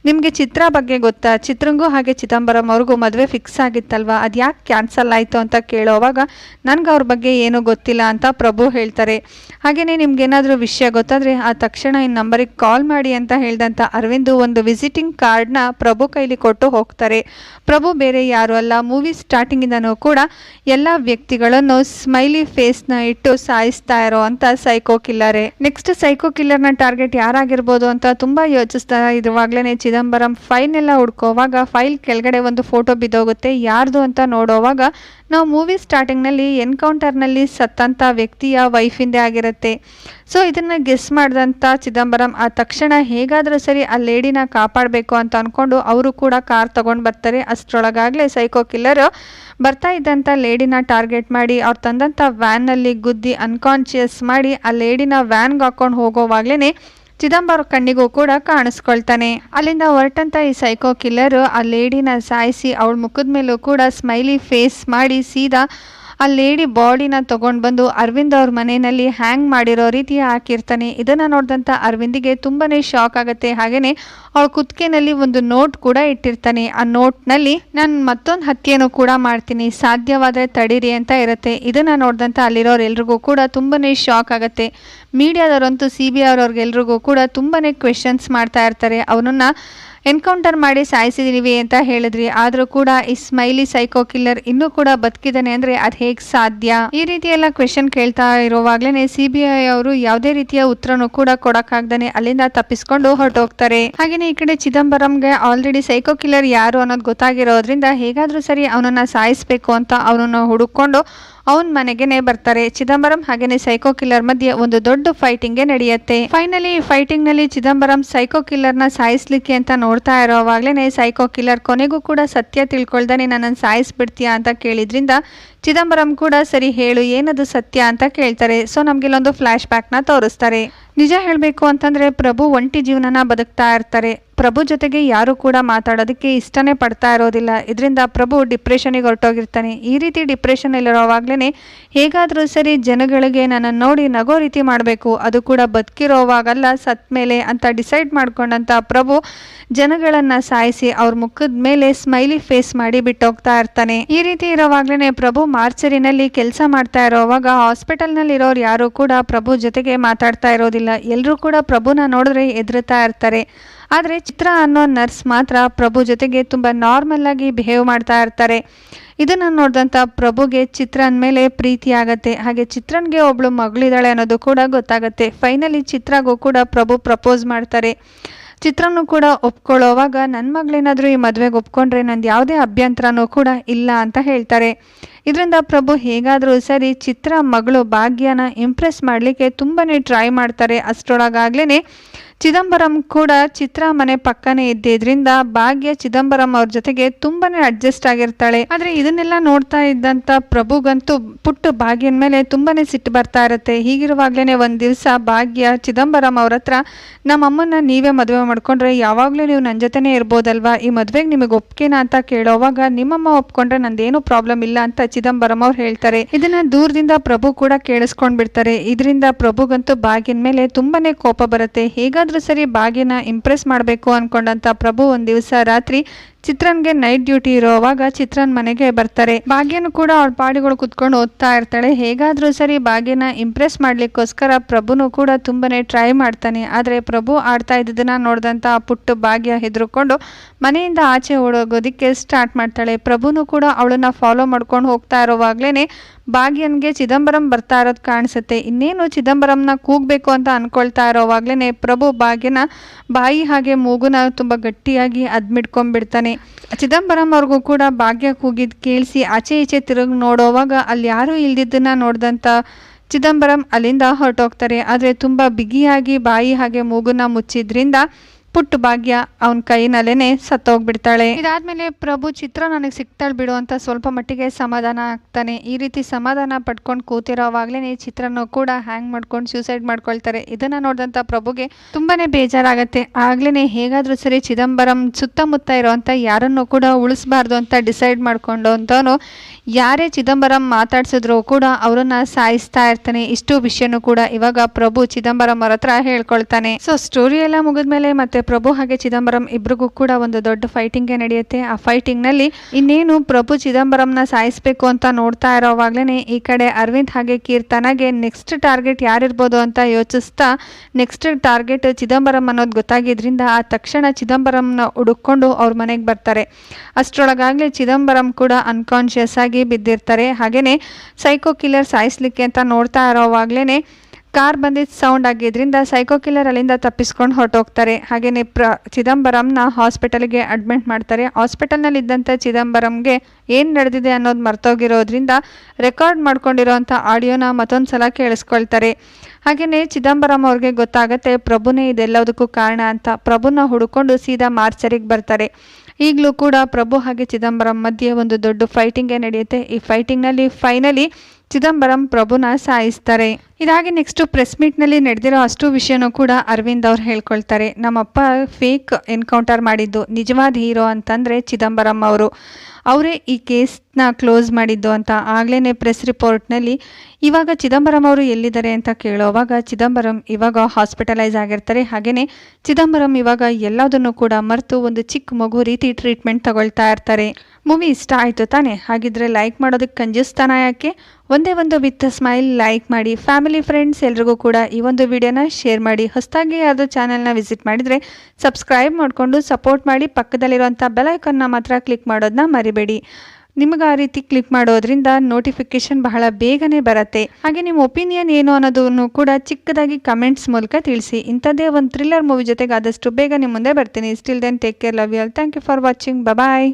ನಿಮಗೆ ಚಿತ್ರ ಬಗ್ಗೆ ಗೊತ್ತಾ? ಚಿತ್ರಂಗೂ ಹಾಗೆ ಚಿದಂಬರಂ ಅವ್ರಿಗೂ ಮದುವೆ ಫಿಕ್ಸ್ ಆಗಿತ್ತಲ್ವಾ? ಅದು ಯಾಕೆ ಕ್ಯಾನ್ಸಲ್ ಆಯಿತು ಅಂತ ಕೇಳೋವಾಗ ನನಗೆ ಅವ್ರ ಬಗ್ಗೆ ಏನೂ ಗೊತ್ತಿಲ್ಲ ಅಂತ ಪ್ರಭು ಹೇಳ್ತಾರೆ. ಹಾಗೆಯೇ ನಿಮ್ಗೇನಾದರೂ ವಿಷಯ ಗೊತ್ತಾದರೆ ಆ ತಕ್ಷಣ ಈ ನಂಬರಿಗೆ ಕಾಲ್ ಮಾಡಿ ಅಂತ ಹೇಳಿದಂಥ ಅರವಿಂದ್ ಒಂದು ವಿಸಿಟಿಂಗ್ ಕಾರ್ಡ್ನ ಪ್ರಭು ಕೈಲಿ ಕೊಟ್ಟು ಹೋಗ್ತಾರೆ. ಪ್ರಭು ಬೇರೆ ಯಾರು ಅಲ್ಲ. ಮೂವಿ ಸ್ಟಾರ್ಟಿಂಗಿಂದನೂ ಕೂಡ ಎಲ್ಲ ವ್ಯಕ್ತಿಗಳನ್ನು ಸ್ಮೈಲಿ ಫೇಸ್ನ ಇಟ್ಟು ಸಾಯಿಸ್ತಾ ಇರೋ ಅಂತ ಸೈಕೋ ಕಿಲ್ಲರೇ ನೆಕ್ಸ್ಟ್ ಸೈಕೋ ಕಿಲ್ಲರ್ನ ಟಾರ್ಗೆಟ್ ಯಾರಾಗಿರ್ಬೋದು ಅಂತ ತುಂಬ ಯೋಚಿಸ್ತಾ ಇರುವಾಗ್ಲೇ ಚಿದಂಬರಂ ಎಲ್ಲ ಹುಡ್ಕೋವಾಗ ಫೈಲ್ ಕೆಳಗಡೆ ಒಂದು ಫೋಟೋ ಬಿದ್ದೋಗುತ್ತೆ. ಯಾರ್ದು ಅಂತ ನೋಡೋವಾಗ ನಾವು ಮೂವಿ ಸ್ಟಾರ್ಟಿಂಗ್ನಲ್ಲಿ ಎನ್ಕೌಂಟರ್ನಲ್ಲಿ ಸತ್ತಂಥ ವ್ಯಕ್ತಿಯ ವೈಫಿಂದೇ ಆಗಿರುತ್ತೆ. ಸೊ, ಇದನ್ನು ಗೆಸ್ ಮಾಡಿದಂಥ ಚಿದಂಬರಂ ಆ ತಕ್ಷಣ ಹೇಗಾದರೂ ಸರಿ ಆ ಲೇಡಿನ ಕಾಪಾಡಬೇಕು ಅಂತ ಅಂದ್ಕೊಂಡು ಅವರು ಕೂಡ ಕಾರ್ ತಗೊಂಡು ಬರ್ತಾರೆ. ಅಷ್ಟರೊಳಗಾಗಲೇ ಸೈಕೋ ಕಿಲ್ಲರ್ ಬರ್ತಾ ಇದ್ದಂಥ ಲೇಡಿನ ಟಾರ್ಗೆಟ್ ಮಾಡಿ, ಅವ್ರು ತಂದಂಥ ವ್ಯಾನ್ನಲ್ಲಿ ಗುದ್ದಿ ಅನ್ಕಾನ್ಶಿಯಸ್ ಮಾಡಿ ಆ ಲೇಡಿನ ವ್ಯಾನ್ಗೆ ಹಾಕೊಂಡು ಹೋಗೋವಾಗ್ಲೇ ಚಿದಂಬರ ಕಣ್ಣಿಗೂ ಕೂಡ ಕಾಣಿಸ್ಕೊಳ್ತಾನೆ. ಅಲ್ಲಿಂದ ಹೊರಟಂತ ಈ ಸೈಕೋ ಕಿಲ್ಲರ್ ಆ ಲೇಡಿನ ಸಾಯಿಸಿ ಅವಳ ಮುಖದ ಮೇಲೂ ಕೂಡ ಸ್ಮೈಲಿ ಫೇಸ್ ಮಾಡಿ ಸೀದಾ ಆ ಲೇಡಿ ಬಾಡಿನ ತಗೊಂಡು ಬಂದು ಅರವಿಂದ್ ಅವ್ರ ಮನೆಯಲ್ಲಿ ಹ್ಯಾಂಗ್ ಮಾಡಿರೋ ರೀತಿ ಹಾಕಿರ್ತಾನೆ. ಇದನ್ನ ನೋಡಿದಂಥ ಅರವಿಂದಿಗೆ ತುಂಬಾನೇ ಶಾಕ್ ಆಗುತ್ತೆ. ಹಾಗೇನೆ ಅವಳ ಕುತ್ತಿಗೆನಲ್ಲಿ ಒಂದು ನೋಟ್ ಕೂಡ ಇಟ್ಟಿರ್ತಾನೆ. ಆ ನೋಟ್ನಲ್ಲಿ ನಾನು ಮತ್ತೊಂದು ಹತ್ಯೆಯನ್ನು ಕೂಡ ಮಾಡ್ತೀನಿ. ಸಾಧ್ಯವಾದರೆ ತಡೀರಿ ಅಂತ ಇರುತ್ತೆ. ಇದನ್ನ ನೋಡಿದಂಥ ಅಲ್ಲಿರೋರೆಲ್ರಿಗೂ ಕೂಡ ತುಂಬಾನೇ ಶಾಕ್ ಆಗುತ್ತೆ. ಮೀಡಿಯಾದವರಂತೂ ಸಿ ಬಿ ಅವ್ರವ್ರಿಗೆಲ್ರಿಗೂ ಕೂಡ ತುಂಬಾನೇ ಕ್ವೆಶನ್ಸ್ ಮಾಡ್ತಾ ಇರ್ತಾರೆ. ಅವನನ್ನ ಎನ್ಕೌಂಟರ್ ಮಾಡಿ ಸಾಯಿಸಿದೀವಿ ಅಂತ ಹೇಳಿದ್ರಿ. ಆದರೂ ಕೂಡ ಈ ಸ್ಮೈಲಿ ಸೈಕೋ ಕಿಲ್ಲರ್ ಇನ್ನೂ ಕೂಡ ಬದುಕಿದ್ದಾನೆ ಅಂದ್ರೆ ಅದು ಹೇಗೆ ಸಾಧ್ಯ? ಈ ರೀತಿ ಎಲ್ಲ ಕ್ವೆಶನ್ ಕೇಳ್ತಾ ಇರುವಾಗ್ಲೇನೆ ಸಿಬಿಐ ಅವರು ಯಾವುದೇ ರೀತಿಯ ಉತ್ತರನೂ ಕೂಡ ಕೊಡಕ್ಕಾಗ್ದಾನೆ ಅಲ್ಲಿಂದ ತಪ್ಪಿಸ್ಕೊಂಡು ಹೊರಟೋಗ್ತಾರೆ. ಹಾಗೇನೆ ಈ ಕಡೆ ಚಿದಂಬರಂಗೆ ಆಲ್ರೆಡಿ ಸೈಕೋ ಕಿಲ್ಲರ್ ಯಾರು ಅನ್ನೋದು ಗೊತ್ತಾಗಿರೋದ್ರಿಂದ ಹೇಗಾದ್ರೂ ಸರಿ ಅವನನ್ನ ಸಾಯಿಸ್ಬೇಕು ಅಂತ ಅವನನ್ನು ಹುಡುಕೊಂಡು ಅವನ ಮನೆಗೆನೆ ಬರ್ತಾರೆ. ಚಿದಂಬರಂ ಹಾಗೇನೆ ಸೈಕೋ ಕಿಲ್ಲರ್ ಮಧ್ಯೆ ಒಂದು ದೊಡ್ಡ ಫೈಟಿಂಗ್ ನಡೆಯುತ್ತೆ. ಫೈನಲಿ ಫೈಟಿಂಗ್ನಲ್ಲಿ ಚಿದಂಬರಂ ಸೈಕೋ ಕಿಲ್ಲರ್ನ ಸಾಯಿಸ್ಲಿಕ್ಕೆ ಅಂತ ನೋಡ್ತಾ ಇರೋವಾಗ್ಲೇನೆ ಸೈಕೋ ಕಿಲ್ಲರ್ ಕೊನೆಗೂ ಕೂಡ ಸತ್ಯ ತಿಳ್ಕೊಳ್ದಾನೆ ನನ್ನನ್ನು ಸಾಯಿಸ್ಬಿಡ್ತೀಯಾ ಅಂತ ಕೇಳಿದ್ರಿಂದ ಚಿದಂಬರಂ ಕೂಡ ಸರಿ ಹೇಳು, ಏನದು ಸತ್ಯ ಅಂತ ಕೇಳ್ತಾರೆ. ಸೊ ಫ್ಲಾಶ್ ಬ್ಯಾಕ್ನ ತೋರಿಸ್ತಾರೆ. ನಿಜ ಹೇಳಬೇಕು ಅಂತಂದ್ರೆ ಪ್ರಭು ಒಂಟಿ ಜೀವನನ ಬದುಕ್ತಾ ಇರ್ತಾರೆ. ಪ್ರಭು ಜೊತೆಗೆ ಯಾರು ಕೂಡ ಮಾತಾಡೋದಕ್ಕೆ ಇಷ್ಟನೇ ಪಡ್ತಾ ಇರೋದಿಲ್ಲ. ಇದರಿಂದ ಪ್ರಭು ಡಿಪ್ರೆಷನಿಗೆ ಹೊರಟೋಗಿರ್ತಾನೆ. ಈ ರೀತಿ ಡಿಪ್ರೆಷನ್ ಇರೋವಾಗ್ಲೇ ಹೇಗಾದರೂ ಸರಿ ಜನಗಳಿಗೆ ನನ್ನನ್ನು ನೋಡಿ ನಗೋ ರೀತಿ ಮಾಡಬೇಕು. ಅದು ಕೂಡ ಬದುಕಿರೋವಾಗಲ್ಲ ಸತ್ ಮೇಲೆ ಅಂತ ಡಿಸೈಡ್ ಮಾಡ್ಕೊಂಡಂತ ಪ್ರಭು ಜನಗಳನ್ನ ಸಾಯಿಸಿ ಅವ್ರ ಮುಖದ ಮೇಲೆ ಸ್ಮೈಲಿ ಫೇಸ್ ಮಾಡಿ ಬಿಟ್ಟೋಗ್ತಾ ಇರ್ತಾನೆ. ಈ ರೀತಿ ಇರೋವಾಗ್ಲೇ ಪ್ರಭು ಮಾರ್ಚರಿನಲ್ಲಿ ಕೆಲಸ ಮಾಡ್ತಾ ಇರೋವಾಗ ಹಾಸ್ಪಿಟಲ್ನಲ್ಲಿ ಇರೋರು ಯಾರು ಕೂಡ ಪ್ರಭು ಜೊತೆಗೆ ಮಾತಾಡ್ತಾ ಇರೋದಿಲ್ಲ. ಎಲ್ಲರೂ ಕೂಡ ಪ್ರಭುನ ನೋಡಿದ್ರೆ ಎದುರುತ್ತಾ ಇರ್ತಾರೆ. ಆದರೆ ಚಿತ್ರ ಅನ್ನೋ ನರ್ಸ್ ಮಾತ್ರ ಪ್ರಭು ಜೊತೆಗೆ ತುಂಬ ನಾರ್ಮಲ್ ಆಗಿ ಬಿಹೇವ್ ಮಾಡ್ತಾ ಇರ್ತಾರೆ. ಇದನ್ನು ನೋಡಿದಂಥ ಪ್ರಭುಗೆ ಚಿತ್ರನ ಮೇಲೆ ಪ್ರೀತಿ ಆಗತ್ತೆ. ಹಾಗೆ ಚಿತ್ರನ್ಗೆ ಒಬ್ಳು ಮಗಳಿದ್ದಾಳೆ ಅನ್ನೋದು ಕೂಡ ಗೊತ್ತಾಗತ್ತೆ. ಫೈನಲಿ ಚಿತ್ರಗೂ ಕೂಡ ಪ್ರಭು ಪ್ರಪೋಸ್ ಮಾಡ್ತಾರೆ. ಚಿತ್ರನೂ ಕೂಡ ಒಪ್ಕೊಳ್ಳೋವಾಗ ನನ್ನ ಮಗಳೇನಾದರೂ ಈ ಮದುವೆಗೆ ಒಪ್ಕೊಂಡ್ರೆ ನಂದು ಯಾವುದೇ ಅಭ್ಯಂತರನೂ ಕೂಡ ಇಲ್ಲ ಅಂತ ಹೇಳ್ತಾರೆ. ಇದರಿಂದ ಪ್ರಭು ಹೇಗಾದರೂ ಸರಿ ಚಿತ್ರ ಮಗಳು ಭಾಗ್ಯನ ಇಂಪ್ರೆಸ್ ಮಾಡಲಿಕ್ಕೆ ತುಂಬಾ ಟ್ರೈ ಮಾಡ್ತಾರೆ. ಅಷ್ಟರೊಳಗಾಗ್ಲೇ ಚಿದಂಬರಂ ಕೂಡ ಚಿತ್ರ ಮನೆ ಪಕ್ಕನೇ ಇದ್ದಿದ್ರಿಂದ ಭಾಗ್ಯ ಚಿದಂಬರಂ ಅವ್ರ ಜೊತೆಗೆ ತುಂಬಾನೇ ಅಡ್ಜಸ್ಟ್ ಆಗಿರ್ತಾಳೆ. ಆದ್ರೆ ಇದನ್ನೆಲ್ಲ ನೋಡ್ತಾ ಇದ್ದಂಥ ಪ್ರಭುಗಂತೂ ಪುಟ್ಟು ಭಾಗ್ಯನ ಮೇಲೆ ತುಂಬಾನೇ ಸಿಟ್ಟು ಬರ್ತಾ ಇರುತ್ತೆ. ಹೀಗಿರುವಾಗ್ಲೇ ಒಂದು ದಿವಸ ಭಾಗ್ಯ ಚಿದಂಬರಂ ಅವ್ರ ಹತ್ರ ನಮ್ಮ ಅಮ್ಮನ್ನ ನೀವೇ ಮದುವೆ ಮಾಡ್ಕೊಂಡ್ರೆ ಯಾವಾಗಲೂ ನೀವು ನನ್ನ ಜೊತೆನೇ ಇರ್ಬೋದಲ್ವಾ? ಈ ಮದುವೆಗೆ ನಿಮಗೆ ಒಪ್ಕೇನಾ ಅಂತ ಕೇಳೋವಾಗ ನಿಮ್ಮಮ್ಮ ಒಪ್ಕೊಂಡ್ರೆ ನಂದೇನು ಪ್ರಾಬ್ಲಮ್ ಇಲ್ಲ ಅಂತ ಚಿದಂಬರಂ ಅವ್ರು ಹೇಳ್ತಾರೆ, ಇದನ್ನ ದೂರದಿಂದ ಪ್ರಭು ಕೂಡ ಕೇಳಿಸ್ಕೊಂಡ್ ಬಿಡ್ತಾರೆ ಇದರಿಂದ ಪ್ರಭುಗಂತೂ ಬಾಗಿನ ಮೇಲೆ ತುಂಬಾನೇ ಕೋಪ ಬರುತ್ತೆ. ಹೇಗಾದ್ರೂ ಸರಿ ಬಾಗಿನ ಇಂಪ್ರೆಸ್ ಮಾಡಬೇಕು ಅನ್ಕೊಂಡಂತ ಪ್ರಭು ಒಂದ್ ದಿವಸ ರಾತ್ರಿ ಚಿತ್ರನ್ಗೆ ನೈಟ್ ಡ್ಯೂಟಿ ಇರೋವಾಗ ಚಿತ್ರನ್ ಮನೆಗೆ ಬರ್ತಾರೆ. ಭಾಗ್ಯನು ಕೂಡ ಅವಳ ಪಾಡಿಗಳು ಕುತ್ಕೊಂಡು ಓದ್ತಾ ಇರ್ತಾಳೆ. ಹೇಗಾದ್ರೂ ಸರಿ ಭಾಗ್ಯನ ಇಂಪ್ರೆಸ್ ಮಾಡ್ಲಿಕ್ಕೋಸ್ಕರ ಪ್ರಭುನು ಕೂಡ ತುಂಬಾನೇ ಟ್ರೈ ಮಾಡ್ತಾನೆ. ಆದ್ರೆ ಪ್ರಭು ಆಡ್ತಾ ಇದ್ದದನ್ನ ನೋಡಿದಂತ ಪುಟ್ಟು ಭಾಗ್ಯ ಹೆದರ್ಕೊಂಡು ಮನೆಯಿಂದ ಆಚೆ ಓಡೋಗೋದಿಕ್ಕೆ ಸ್ಟಾರ್ಟ್ ಮಾಡ್ತಾಳೆ. ಪ್ರಭುನು ಕೂಡ ಅವಳನ್ನ ಫಾಲೋ ಮಾಡ್ಕೊಂಡು ಹೋಗ್ತಾ ಇರೋವಾಗ್ಲೇನೆ ಭಾಗ್ಯನ್ಗೆ ಚಿದಂಬರಂ ಬರ್ತಾ ಇರೋದು ಕಾಣಿಸುತ್ತೆ. ಇನ್ನೇನು ಚಿದಂಬರಂನ ಕೂಗಬೇಕು ಅಂತ ಅಂದ್ಕೊಳ್ತಾ ಇರೋವಾಗ್ಲೇ ಪ್ರಭು ಭಾಗ್ಯನ ಬಾಯಿ ಹಾಗೆ ಮೂಗುನ ತುಂಬಾ ಗಟ್ಟಿಯಾಗಿ ಅದ್ಮಿಟ್ಕೊಂಡ್ಬಿಡ್ತಾನೆ ಚಿದಂಬರಂ ಅವ್ರಿಗೂ ಕೂಡ ಭಾಗ್ಯ ಕೂಗಿದ್ ಕೇಳಿಸಿ ಆಚೆ ಈಚೆ ತಿರುಗಿ ನೋಡೋವಾಗ ಅಲ್ಲಿ ಯಾರೂ ಇಲ್ದಿದ್ದನ್ನ ನೋಡಿದಂಥ ಚಿದಂಬರಂ ಅಲ್ಲಿಂದ ಹೊರಟೋಗ್ತಾರೆ. ಆದರೆ ತುಂಬ ಬಿಗಿಯಾಗಿ ಬಾಯಿ ಹಾಗೆ ಮೂಗುನ ಮುಚ್ಚಿದ್ರಿಂದ ಪುಟ್ಟು ಭಾಗ್ಯ ಅವನ ಕೈನಲ್ಲೇನೆ ಸತ್ತೋಗ್ಬಿಡ್ತಾಳೆ. ಇದಾದ್ಮೇಲೆ ಪ್ರಭು, ಚಿತ್ರ ನನಗೆ ಸಿಗ್ತಾಳೆ ಬಿಡು ಅಂತ ಸ್ವಲ್ಪ ಮಟ್ಟಿಗೆ ಸಮಾಧಾನ ಆಗ್ತಾನೆ. ಈ ರೀತಿ ಸಮಾಧಾನ ಪಡ್ಕೊಂಡು ಕೂತಿರೋವಾಗ್ಲೇ ಚಿತ್ರನೂ ಕೂಡ ಹ್ಯಾಂಗ್ ಮಾಡ್ಕೊಂಡು ಸೂಸೈಡ್ ಮಾಡ್ಕೊಳ್ತಾರೆ. ಇದನ್ನ ನೋಡಿದಂಥ ಪ್ರಭುಗೆ ತುಂಬಾನೇ ಬೇಜಾರಾಗತ್ತೆ. ಆಗ್ಲೇ ಹೇಗಾದ್ರೂ ಸರಿ ಚಿದಂಬರಂ ಸುತ್ತಮುತ್ತ ಇರೋವಂಥ ಯಾರನ್ನು ಕೂಡ ಉಳಿಸ್ಬಾರ್ದು ಅಂತ ಡಿಸೈಡ್ ಮಾಡ್ಕೊಂಡು ಅಂತವನು ಯಾರೇ ಚಿದಂಬರಂ ಮಾತಾಡ್ಸಿದ್ರು ಕೂಡ ಅವರನ್ನ ಸಾಯಿಸ್ತಾ ಇರ್ತಾನೆ. ಇಷ್ಟು ವಿಷಯನೂ ಕೂಡ ಇವಾಗ ಪ್ರಭು ಚಿದಂಬರಂ ಅವ್ರ ಹತ್ರ ಹೇಳ್ಕೊಳ್ತಾನೆ. ಸೊ ಸ್ಟೋರಿ ಎಲ್ಲ ಮುಗಿದ್ಮೇಲೆ ಮತ್ತೆ ಪ್ರಭು ಹಾಗೆ ಚಿದಂಬರಂ ಇಬ್ರಿಗೂ ಕೂಡ ಒಂದು ದೊಡ್ಡ ಫೈಟಿಂಗ್ ನಡೆಯುತ್ತೆ. ಆ ಫೈಟಿಂಗ್ನಲ್ಲಿ ಇನ್ನೇನು ಪ್ರಭು ಚಿದಂಬರಂನ ಸಾಯಿಸಬೇಕು ಅಂತ ನೋಡ್ತಾ ಇರೋವಾಗ್ಲೇ ಈ ಕಡೆ ಅರವಿಂದ್ ಹಾಗೆ ಕೀರ್ತನಗೆ ನೆಕ್ಸ್ಟ್ ಟಾರ್ಗೆಟ್ ಯಾರಿರ್ಬೋದು ಅಂತ ಯೋಚಿಸ್ತಾ ನೆಕ್ಸ್ಟ್ ಟಾರ್ಗೆಟ್ ಚಿದಂಬರಂ ಅನ್ನೋದು ಗೊತ್ತಾಗಿದ್ರಿಂದ ಆ ತಕ್ಷಣ ಚಿದಂಬರಂನ ಹುಡುಕೊಂಡು ಅವ್ರ ಮನೆಗೆ ಬರ್ತಾರೆ. ಅಷ್ಟರೊಳಗಾಗಲೇ ಚಿದಂಬರಂ ಕೂಡ ಅನ್ಕಾನ್ಷಿಯಸ್ ಆಗಿ ಬಿದ್ದಿರ್ತಾರೆ. ಹಾಗೆಯೇ ಸೈಕೋ ಕಿಲ್ಲರ್ ಸಾಯಿಸ್ಲಿಕ್ಕೆ ಅಂತ ನೋಡ್ತಾ ಇರೋವಾಗ್ಲೇ ಕಾರ್ ಬಂದಿದ್ದ ಸೌಂಡ್ ಆಗಿದ್ದರಿಂದ ಸೈಕೋ ಕಿಲ್ಲರ್ ಅಲ್ಲಿಂದ ತಪ್ಪಿಸ್ಕೊಂಡು ಹೊರಟೋಗ್ತಾರೆ. ಹಾಗೆಯೇ ಪ್ರ, ಚಿದಂಬರಂನ ಹಾಸ್ಪಿಟಲ್ಗೆ ಅಡ್ಮಿಟ್ ಮಾಡ್ತಾರೆ. ಹಾಸ್ಪಿಟಲ್ನಲ್ಲಿದ್ದಂಥ ಚಿದಂಬರಂಗೆ ಏನು ನಡೆದಿದೆ ಅನ್ನೋದು ಮರ್ತೋಗಿರೋದ್ರಿಂದ ರೆಕಾರ್ಡ್ ಮಾಡ್ಕೊಂಡಿರೋವಂಥ ಆಡಿಯೋನ ಮತ್ತೊಂದು ಸಲ ಕೇಳಿಸ್ಕೊಳ್ತಾರೆ. ಹಾಗೆಯೇ ಚಿದಂಬರಂ ಅವ್ರಿಗೆ ಗೊತ್ತಾಗತ್ತೆ, ಪ್ರಭುನೇ ಇದೆಲ್ಲದಕ್ಕೂ ಕಾರಣ ಅಂತ. ಪ್ರಭುನ ಹುಡುಕೊಂಡು ಸೀದಾ ಮಾರ್ಚರಿಗೆ ಬರ್ತಾರೆ. ಈಗಲೂ ಕೂಡ ಪ್ರಭು ಹಾಗೆ ಚಿದಂಬರಂ ಮಧ್ಯೆ ಒಂದು ದೊಡ್ಡ ಫೈಟಿಂಗೇ ನಡೆಯುತ್ತೆ. ಈ ಫೈಟಿಂಗ್ನಲ್ಲಿ ಫೈನಲಿ ಚಿದಂಬರಂ ಪ್ರಭುನ ಸಾಯಿಸ್ತಾರೆ. ಇದಾಗಿ ನೆಕ್ಸ್ಟ್ ಪ್ರೆಸ್ ಮೀಟ್ನಲ್ಲಿ ನಡೆದಿರೋ ಅಷ್ಟು ವಿಷಯನೂ ಕೂಡ ಅರವಿಂದ್ ಅವ್ರು ಹೇಳ್ಕೊಳ್ತಾರೆ. ನಮ್ಮಪ್ಪ ಫೇಕ್ ಎನ್ಕೌಂಟರ್ ಮಾಡಿದ್ದು ನಿಜವಾದ ಹೀರೋ ಅಂತಂದರೆ ಚಿದಂಬರಂ ಅವರು. ಅವರೇ ಈ ಕೇಸ್ನ ಕ್ಲೋಸ್ ಮಾಡಿದ್ದು ಅಂತ ಆಗ್ಲೇ ಪ್ರೆಸ್ ರಿಪೋರ್ಟ್ನಲ್ಲಿ ಇವಾಗ ಚಿದಂಬರಂ ಅವರು ಎಲ್ಲಿದ್ದಾರೆ ಅಂತ ಕೇಳೋವಾಗ ಚಿದಂಬರಂ ಇವಾಗ ಹಾಸ್ಪಿಟಲೈಸ್ ಆಗಿರ್ತಾರೆ. ಹಾಗೆಯೇ ಚಿದಂಬರಂ ಇವಾಗ ಎಲ್ಲದನ್ನು ಕೂಡ ಮರೆತು ಒಂದು ಚಿಕ್ಕ ಮಗು ರೀತಿ ಟ್ರೀಟ್ಮೆಂಟ್ ತಗೊಳ್ತಾ ಇರ್ತಾರೆ. ಮೂವಿ ಇಷ್ಟ ಆಯಿತು ತಾನೇ? ಹಾಗಿದ್ರೆ ಲೈಕ್ ಮಾಡೋದಕ್ಕೆ ಕಂಜೂಸ್ತಾನ ಯಾಕೆ? ಒಂದೇ ಒಂದು ವಿತ್ ಸ್ಮೈಲ್ ಲೈಕ್ ಮಾಡಿ ಫ್ಯಾಮಿಲಿ ಫ್ರೆಂಡ್ಸ್ ಎಲ್ರಿಗೂ ಕೂಡ ಈ ಒಂದು ವಿಡಿಯೋನ ಶೇರ್ ಮಾಡಿ. ಹೊಸದಾಗಿ ಯಾವುದೋ ಚಾನಲ್ನ ವಿಸಿಟ್ ಮಾಡಿದರೆ ಸಬ್ಸ್ಕ್ರೈಬ್ ಮಾಡಿಕೊಂಡು ಸಪೋರ್ಟ್ ಮಾಡಿ. ಪಕ್ಕದಲ್ಲಿರುವಂಥ ಬೆಲೈಕನ್ನ ಮಾತ್ರ ಕ್ಲಿಕ್ ಮಾಡೋದನ್ನ ಮರಿಬೇಡಿ ನಿಮಗೆ ಆ ರೀತಿ ಕ್ಲಿಕ್ ಮಾಡೋದ್ರಿಂದ ನೋಟಿಫಿಕೇಶನ್ ಬಹಳ ಬೇಗನೆ ಬರುತ್ತೆ. ಹಾಗೆ ನಿಮ್ಮ ಒಪಿನಿಯನ್ ಏನು ಅನ್ನೋದನ್ನು ಕೂಡ ಚಿಕ್ಕದಾಗಿ ಕಮೆಂಟ್ಸ್ ಮೂಲಕ ತಿಳಿಸಿ. ಇಂಥದ್ದೇ ಒಂದು ಥ್ರಿಲ್ಲರ್ ಮೂವಿ ಜೊತೆಗೆ ಆದಷ್ಟು ಬೇಗ ನಿಮ್ಮ ಮುಂದೆ ಬರ್ತೀನಿ. Still then take care love you all thank you for watching bye